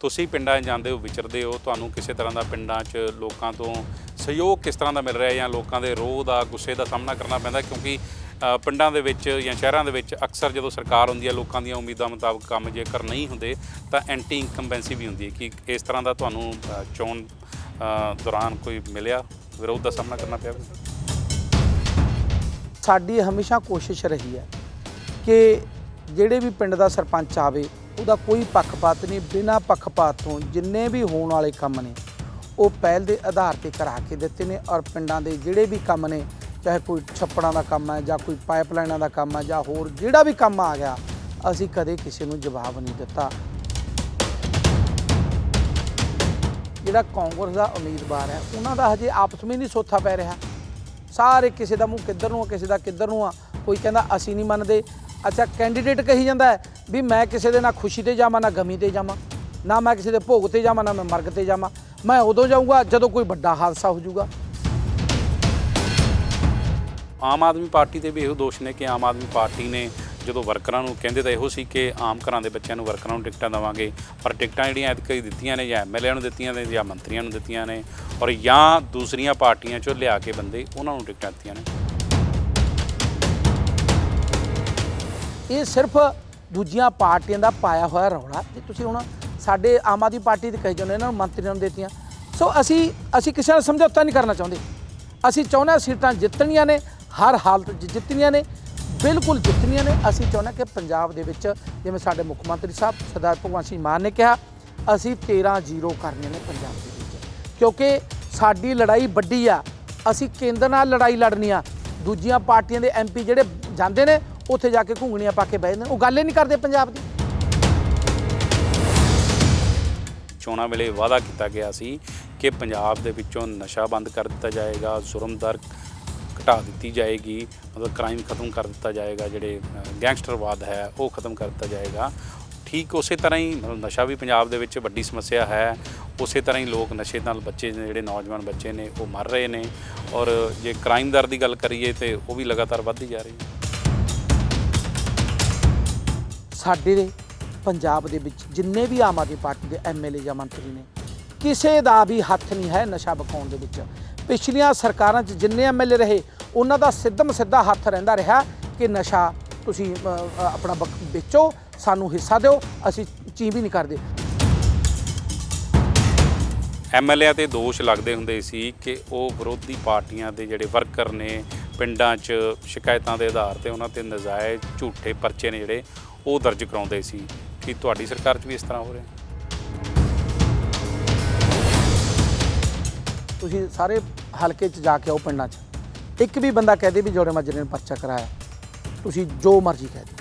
ਤੁਸੀਂ ਪਿੰਡਾਂ 'ਚ ਜਾਂਦੇ ਹੋ ਵਿਚਰਦੇ ਹੋ ਤੁਹਾਨੂੰ ਕਿਸੇ ਤਰ੍ਹਾਂ ਦਾ ਪਿੰਡਾਂ 'ਚ ਲੋਕਾਂ ਤੋਂ ਸਹਿਯੋਗ ਕਿਸ ਤਰ੍ਹਾਂ ਦਾ ਮਿਲ ਰਿਹਾ ਜਾਂ ਲੋਕਾਂ ਦੇ ਰੋਹ ਦਾ ਗੁੱਸੇ ਦਾ ਸਾਹਮਣਾ ਕਰਨਾ ਪੈਂਦਾ? ਕਿਉਂਕਿ ਅ, ਪਿੰਡਾਂ ਦੇ ਵਿੱਚ ਜਾਂ ਸ਼ਹਿਰਾਂ ਦੇ ਵਿੱਚ ਅਕਸਰ ਜਦੋਂ ਸਰਕਾਰ ਹੁੰਦੀ ਹੈ ਲੋਕਾਂ ਦੀਆਂ ਉਮੀਦਾਂ ਮੁਤਾਬਕ ਕੰਮ ਜੇਕਰ ਨਹੀਂ ਹੁੰਦੇ ਤਾਂ ਐਂਟੀ ਇਨਕੰਬੈਂਸੀ ਵੀ ਹੁੰਦੀ ਹੈ ਕਿ ਇਸ ਤਰ੍ਹਾਂ ਦਾ ਤੁਹਾਨੂੰ ਅ, ਚੋਣ ਅ, ਦੌਰਾਨ ਕੋਈ ਮਿਲਿਆ? ਵਿਰੋਧ ਦਾ ਸਾਹਮਣਾ ਕਰਨਾ ਪਿਆ? ਸਾਡੀ ਹਮੇਸ਼ਾ ਕੋਸ਼ਿਸ਼ ਰਹੀ ਹੈ ਕਿ ਜਿਹੜੇ ਵੀ ਪਿੰਡ ਦਾ ਸਰਪੰਚ ਆਵੇ ਉਹਦਾ ਕੋਈ ਪੱਖਪਾਤ ਨਹੀਂ, ਬਿਨਾਂ ਪੱਖਪਾਤ ਤੋਂ ਜਿੰਨੇ ਵੀ ਹੋਣ ਵਾਲੇ ਕੰਮ ਨੇ, ਉਹ ਪਹਿਲ ਦੇ ਆਧਾਰ ਤੇ ਕਰਾ ਕੇ ਦਿੱਤੇ ਨੇ ਔਰ ਪਿੰਡਾਂ ਦੇ ਜਿਹੜੇ ਵੀ ਕੰਮ ਨੇ, ਚਾਹੇ ਕੋਈ ਛੱਪੜਾਂ ਦਾ ਕੰਮ ਹੈ ਜਾਂ ਕੋਈ ਪਾਈਪਲਾਈਨਾਂ ਦਾ ਕੰਮ ਹੈ ਜਾਂ ਹੋਰ ਜਿਹੜਾ ਵੀ ਕੰਮ ਆ ਗਿਆ, ਅਸੀਂ ਕਦੇ ਕਿਸੇ ਨੂੰ ਜਵਾਬ ਨਹੀਂ ਦਿੱਤਾ। ਜਿਹੜਾ ਕਾਂਗਰਸ ਦਾ ਉਮੀਦਵਾਰ ਹੈ, ਉਹਨਾਂ ਦਾ ਹਜੇ ਆਪਸ ਵਿੱਚ ਨਹੀਂ ਸੋਥਾ ਪੈ ਰਿਹਾ। ਸਾਰੇ ਕਿਸੇ ਦਾ ਮੂੰਹ ਕਿੱਧਰ ਨੂੰ ਆ, ਕਿਸੇ ਦਾ ਕਿੱਧਰ ਨੂੰ ਆ, ਕੋਈ ਕਹਿੰਦਾ ਅਸੀਂ ਨਹੀਂ ਮੰਨਦੇ ਅੱਛਾ ਕੈਂਡੀਡੇਟ ਕਹੀ ਜਾਂਦਾ ਹੈ ਵੀ ਮੈਂ ਕਿਸੇ ਦੇ ਨਾ ਖੁਸ਼ੀ ਤੇ ਜਾਵਾਂ, ਨਾ ਗਮੀ ਤੇ ਜਾਵਾਂ, ਨਾ ਮੈਂ ਕਿਸੇ ਦੇ ਭੋਗ ਤੇ ਜਾਵਾਂ, ਨਾ ਮੈਂ ਮਰਗ ਤੇ ਜਾਵਾਂ। ਮੈਂ ਉਦੋਂ ਜਾਊਂਗਾ ਜਦੋਂ ਕੋਈ ਵੱਡਾ ਹਾਦਸਾ ਹੋ ਜਾਊਗਾ। ਆਮ ਆਦਮੀ ਪਾਰਟੀ ਤੇ ਵੀ ਇਹੋ ਦੋਸ਼ ਨੇ ਕਿ ਆਮ ਆਦਮੀ ਪਾਰਟੀ ਨੇ ਜਦੋਂ ਵਰਕਰਾਂ ਨੂੰ ਕਹਿੰਦੇ ਤਾਂ ਇਹੋ ਸੀ ਕਿ ਆਮ ਘਰਾਂ ਦੇ ਬੱਚਿਆਂ ਨੂੰ ਵਰਕਰਾਂ ਨੂੰ ਟਿਕਟਾਂ ਦੇਵਾਂਗੇ, ਪਰ ਟਿਕਟਾਂ ਜਿਹੜੀਆਂ ਐਤਕੀ ਦਿੱਤੀਆਂ ਨੇ ਜਾਂ ਐਮਐਲਏ ਨੂੰ ਦਿੱਤੀਆਂ ਨੇ ਜਾਂ ਮੰਤਰੀਆਂ ਨੂੰ ਦਿੱਤੀਆਂ ਨੇ, ਔਰ ਜਾਂ ਦੂਸਰੀਆਂ ਪਾਰਟੀਆਂ ਚੋਂ ਲਿਆ ਕੇ ਬੰਦੇ ਉਹਨਾਂ ਨੂੰ ਟਿਕਟਾਂ ਦਿੱਤੀਆਂ ਨੇ। ਇਹ ਸਿਰਫ ਦੂਜੀਆਂ ਪਾਰਟੀਆਂ ਦਾ ਪਾਇਆ ਹੋਇਆ ਰੌਲਾ ਤੇ ਤੁਸੀਂ ਹੁਣ ਸਾਡੇ ਆਮ ਆਦਮੀ ਪਾਰਟੀ ਦੇ ਕਹੇ ਜਾਂਦੇ ਇਹਨਾਂ ਨੂੰ ਮੰਤਰੀਆਂ ਨੂੰ ਦਿੱਤੀਆਂ। ਸੋ ਅਸੀਂ ਅਸੀਂ ਕਿਸੇ ਨਾਲ ਸਮਝੌਤਾ ਨਹੀਂ ਕਰਨਾ ਚਾਹੁੰਦੇ। ਅਸੀਂ ਚਾਹੁੰਦੇ ਹਾਂ ਸੀਟਾਂ ਜਿੱਤਣੀਆਂ ਨੇ, ਹਰ ਹਾਲਤ 'ਚ ਜਿੱਤਣੀਆਂ ਨੇ, ਬਿਲਕੁਲ ਜਿੱਤਣੀਆਂ ਨੇ। ਅਸੀਂ ਚਾਹੁੰਦੇ ਹਾਂ ਕਿ ਪੰਜਾਬ ਦੇ ਵਿੱਚ, ਜਿਵੇਂ ਸਾਡੇ ਮੁੱਖ ਮੰਤਰੀ ਸਾਹਿਬ, ਸਰਦਾਰ ਭਗਵੰਤ ਸਿੰਘ ਮਾਨ ਨੇ ਕਿਹਾ, ਅਸੀਂ 13 ਜ਼ੀਰੋ ਕਰਨੇ ਨੇ ਪੰਜਾਬ ਦੇ ਵਿੱਚ। ਕਿਉਂਕਿ ਸਾਡੀ ਲੜਾਈ ਵੱਡੀ ਆ, ਅਸੀਂ ਕੇਂਦਰ ਨਾਲ ਲੜਾਈ ਲੜਨੀ ਆ। ਦੂਜੀਆਂ ਪਾਰਟੀਆਂ ਦੇ ਐਮਪੀ ਜਿਹੜੇ ਜਾਂਦੇ ਨੇ ਉੱਥੇ ਜਾ ਕੇ ਘੁੰਗਣੀਆਂ ਪਾ ਕੇ ਬਹਿ ਜਾਂਦੇ ਨੇ। ਉਹ ਗੱਲ ਹੀ ਨਹੀਂ ਕਰਦੇ ਪੰਜਾਬ ਦੀ। ਚੋਣਾਂ ਵੇਲੇ ਵਾਅਦਾ ਕੀਤਾ ਗਿਆ ਸੀ ਕਿ ਪੰਜਾਬ ਦੇ ਵਿੱਚੋਂ ਨਸ਼ਾ ਬੰਦ ਕਰ ਦਿੱਤਾ ਜਾਏਗਾ ਜ਼ੁਰਮ ਦਰ ਘਟਾ ਦਿੱਤੀ ਜਾਏਗੀ ਮਤਲਬ ਕ੍ਰਾਈਮ ਖਤਮ ਕਰ ਦਿੱਤਾ ਜਾਏਗਾ ਜਿਹੜੇ ਅ, ਗੈਂਗਸਟਰਵਾਦ ਹੈ ਉਹ ਖਤਮ ਕਰ ਦਿੱਤਾ ਜਾਏਗਾ। ਠੀਕ ਉਸੇ ਤਰ੍ਹਾਂ ਹੀ ਮਤਲਬ ਨਸ਼ਾ ਵੀ ਪੰਜਾਬ ਦੇ ਵਿੱਚ ਵੱਡੀ ਸਮੱਸਿਆ ਹੈ। ਉਸੇ ਤਰ੍ਹਾਂ ਹੀ ਲੋਕ ਨਸ਼ੇ ਨਾਲ ਬੱਚੇ ਨੇ ਜਿਹੜੇ ਨੌਜਵਾਨ ਬੱਚੇ ਨੇ ਉਹ ਮਰ ਰਹੇ ਨੇ। ਔਰ ਜੇ ਕ੍ਰਾਈਮ ਦਰ ਦੀ ਗੱਲ ਕਰੀਏ ਤੇ ਉਹ ਵੀ ਲਗਾਤਾਰ ਵੱਧਦੀ ਜਾ ਰਹੀ ਹੈ। ਸਾਡੇ ਦੇ ਪੰਜਾਬ ਦੇ ਵਿੱਚ ਜਿੰਨੇ ਵੀ ਆਮ ਆਦਮੀ ਪਾਰਟੀ ਦੇ ਐਮਐਲਏ ਜਾਂ ਮੰਤਰੀ ਨੇ, ਕਿਸੇ ਦਾ ਵੀ ਹੱਥ ਨਹੀਂ ਹੈ ਨਸ਼ਾ ਵਿਕਾਉਣ ਦੇ ਵਿੱਚ। ਪਿਛਲੀਆਂ ਸਰਕਾਰਾਂ 'ਚ ਜਿੰਨੇ ਐਮਐਲਏ ਰਹੇ, ਉਹਨਾਂ ਦਾ ਸਿੱਧਮ ਸਿੱਧਾ ਹੱਥ ਰਹਿੰਦਾ ਰਿਹਾ ਕਿ ਨਸ਼ਾ ਤੁਸੀਂ ਆਪਣਾ ਵੇਚੋ, ਸਾਨੂੰ ਹਿੱਸਾ ਦਿਓ, ਅਸੀਂ ਚੀ ਵੀ ਨਹੀਂ ਕਰਦੇ। ਐਮਐਲਏ ਤੇ ਦੋਸ਼ ਲੱਗਦੇ ਹੁੰਦੇ ਸੀ ਕਿ ਉਹ ਵਿਰੋਧੀ ਪਾਰਟੀਆਂ ਦੇ ਜਿਹੜੇ ਵਰਕਰ ਨੇ, ਪਿੰਡਾਂ 'ਚ ਸ਼ਿਕਾਇਤਾਂ ਦੇ ਆਧਾਰ ਤੇ ਉਹਨਾਂ ਤੇ ਨਜਾਇਜ਼ ਝੂਠੇ ਪਰਚੇ ਨੇ ਜਿਹੜੇ ਉਹ ਦਰਜ ਕਰਾਉਂਦੇ ਸੀ ਕਿ ਤੁਹਾਡੀ ਸਰਕਾਰ 'ਚ ਵੀ ਇਸ ਤਰ੍ਹਾਂ ਹੋ ਰਿਹਾ। ਤੁਸੀਂ ਸਾਰੇ ਹਲਕੇ 'ਚ ਜਾ ਕੇ ਆਓ ਪਿੰਡਾਂ 'ਚ। ਇੱਕ ਵੀ ਬੰਦਾ ਕਹਦੇ ਵੀ ਜੋੜੇ ਮਾਜਰੇ ਨੇ ਪਰਚਾ ਕਰਾਇਆ। ਤੁਸੀਂ ਜੋ ਮਰਜ਼ੀ ਕਹਿ ਦਿਓ।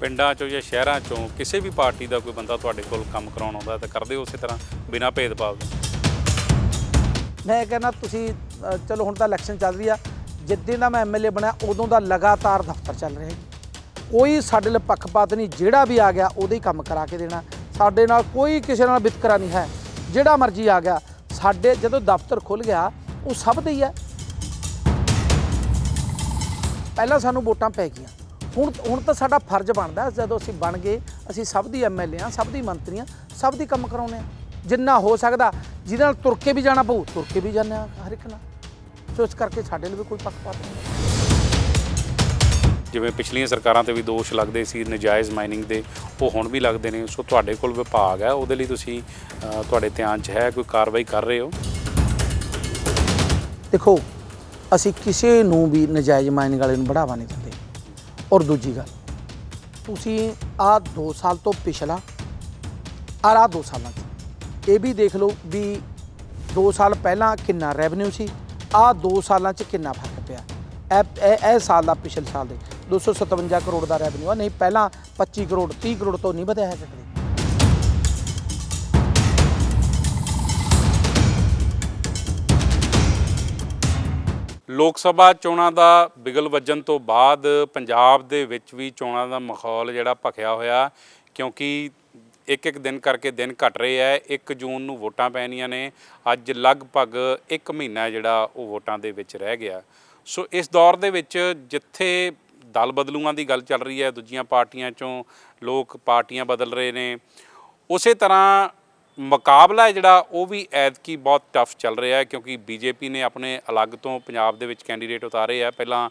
ਪਿੰਡਾਂ 'ਚੋਂ ਜਾਂ ਸ਼ਹਿਰਾਂ 'ਚੋਂ ਕਿਸੇ ਵੀ ਪਾਰਟੀ ਦਾ ਕੋਈ ਬੰਦਾ ਤੁਹਾਡੇ ਕੋਲ ਕੰਮ ਕਰਾਉਣ ਆਉਂਦਾ ਤਾਂ ਕਰਦੇ ਹੋ ਉਸੇ ਤਰ੍ਹਾਂ ਬਿਨਾਂ ਭੇਦਭਾਵ ਦੇ। ਮੈਂ ਕਹਿੰਦਾ ਤੁਸੀਂ ਚਲੋ ਹੁਣ ਤਾਂ ਇਲੈਕਸ਼ਨ ਚੱਲ ਰਹੀ ਆ। ਜਿੱਦਾਂ ਦਾ ਮੈਂ ਐਮਐਲਏ ਬਣਿਆ, ਉਦੋਂ ਦਾ ਲਗਾਤਾਰ ਦਫ਼ਤਰ ਚੱਲ ਰਿਹਾ ਜੀ। ਕੋਈ ਸਾਡੇ ਲਈ ਪੱਖਪਾਤ ਨਹੀਂ, ਜਿਹੜਾ ਵੀ ਆ ਗਿਆ, ਉਹਦੇ ਹੀ ਕੰਮ ਕਰਾ ਕੇ ਦੇਣਾ। ਸਾਡੇ ਨਾਲ ਕੋਈ ਕਿਸੇ ਨਾਲ ਵਿਤਕਰਾ ਨਹੀਂ ਹੈ। ਜਿਹੜਾ ਮਰਜ਼ੀ ਆ ਗਿਆ, ਸਾਡੇ ਜਦੋਂ ਦਫ਼ਤਰ ਖੁੱਲ ਗਿਆ, ਉਹ ਸਭ ਦੇ ਹੀ ਹੈ। ਪਹਿਲਾਂ ਸਾਨੂੰ ਵੋਟਾਂ ਪੈ ਗਈਆਂ। ਹੁਣ ਹੁਣ ਤਾਂ ਸਾਡਾ ਫਰਜ਼ ਬਣਦਾ, ਜਦੋਂ ਅਸੀਂ ਬਣ ਗਏ, ਅਸੀਂ ਸਭ ਦੀ ਐਮਐਲਏ ਆ, ਸਭ ਦੀ ਮੰਤਰੀ ਆ, ਸਭ ਦੀ ਕੰਮ ਕਰਾਉਣੇ ਆ। ਜਿੰਨਾ ਹੋ ਸਕਦਾ, ਜਿਹਦੇ ਨਾਲ ਤੁਰ ਕੇ ਵੀ ਜਾਣਾ ਪਊ, ਤੁਰ ਕੇ ਵੀ ਜਾਂਦੇ ਆ ਹਰ ਇੱਕ ਨਾਲ। ਸੋ ਇਸ ਕਰਕੇ ਸਾਡੇ ਲਈ ਵੀ ਕੋਈ ਪੱਖਪਾਤ ਨਹੀਂ। ਜਿਵੇਂ ਪਿਛਲੀਆਂ ਸਰਕਾਰਾਂ ਤੇ ਵੀ ਦੋਸ਼ ਲੱਗਦੇ ਸੀ ਨਜਾਇਜ਼ ਮਾਈਨਿੰਗ ਦੇ ਉਹ ਹੁਣ ਵੀ ਲੱਗਦੇ ਨੇ। ਸੋ ਤੁਹਾਡੇ ਕੋਲ ਵਿਭਾਗ ਹੈ ਉਹਦੇ ਲਈ ਤੁਸੀਂ ਅ, ਤੁਹਾਡੇ ਧਿਆਨ 'ਚ ਹੈ ਕੋਈ ਕਾਰਵਾਈ ਕਰ ਰਹੇ ਹੋ? ਦੇਖੋ ਅਸੀਂ ਕਿਸੇ ਨੂੰ ਵੀ ਨਜਾਇਜ਼ ਮਾਈਨਿੰਗ ਵਾਲੇ ਨੂੰ ਬੜਾਵਾ ਨਹੀਂ ਦਿੰਦੇ। ਔਰ ਦੂਜੀ ਗੱਲ ਤੁਸੀਂ ਆਹ 2 ਸਾਲ ਤੋਂ ਪਿਛਲਾ ਆਹ 2 ਸਾਲਾਂ 'ਚ। ਇਹ ਵੀ ਦੇਖ ਲਓ ਵੀ 2 ਸਾਲ ਪਹਿਲਾਂ ਕਿੰਨਾ ਰੈਵਨਿਊ ਸੀ ਆਹ 2 ਸਾਲਾਂ 'ਚ ਕਿੰਨਾ ਫ਼ਰਕ ਪਿਆ? ਇਹ ਇਹ ਇਹ ਸਾਲ ਦਾ ਪਿਛਲੇ ਸਾਲ ਦੇ। 257 ਕਰੋੜ ਦਾ ਰੈਵਨਿਊ ਆ। ਨਹੀਂ, ਪਹਿਲਾਂ 25 ਕਰੋੜ 30 ਕਰੋੜ ਤੋਂ ਨਹੀਂ ਵਧਿਆ ਹੈ ਕਦੇ ਲੋਕ ਸਭਾ ਚੋਣਾਂ ਦਾ ਬਿਗਲ ਵੱਜਣ ਤੋਂ ਬਾਅਦ ਪੰਜਾਬ ਦੇ ਵਿੱਚ ਵੀ ਚੋਣਾਂ ਦਾ ਮਾਹੌਲ ਜਿਹੜਾ ਭਖਿਆ ਹੋਇਆ, ਕਿਉਂਕਿ ਇੱਕ ਇੱਕ ਦਿਨ ਕਰਕੇ ਦਿਨ ਘਟ ਰਹੇ ਹੈ 1 ਜੂਨ ਨੂੰ ਵੋਟਾਂ ਪੈਣੀਆਂ ਨੇ। ਅੱਜ ਲਗਭਗ 1 ਮਹੀਨਾ ਜਿਹੜਾ ਉਹ ਵੋਟਾਂ ਦੇ ਵਿੱਚ ਰਹਿ ਗਿਆ। ਸੋ ਇਸ ਦੌਰ ਦੇ ਵਿੱਚ ਜਿੱਥੇ ਦਲ ਬਦਲੂਆਂ ਦੀ ਗੱਲ ਚੱਲ ਰਹੀ ਹੈ, ਦੂਜੀਆਂ ਪਾਰਟੀਆਂ ਚੋਂ ਲੋਕ ਪਾਰਟੀਆਂ ਬਦਲ ਰਹੇ ਨੇ। ਉਸੇ ਤਰ੍ਹਾਂ ਮੁਕਾਬਲਾ ਹੈ ਜਿਹੜਾ ਉਹ ਵੀ ਐਤਕੀ ਬਹੁਤ ਟਫ ਚੱਲ ਰਿਹਾ ਹੈ ਕਿਉਂਕਿ ਬੀਜੇਪੀ ਨੇ ਆਪਣੇ ਅਲੱਗ ਤੋਂ ਪੰਜਾਬ ਦੇ ਵਿੱਚ ਕੈਂਡੀਡੇਟ ਉਤਾਰੇ ਆ। ਪਹਿਲਾਂ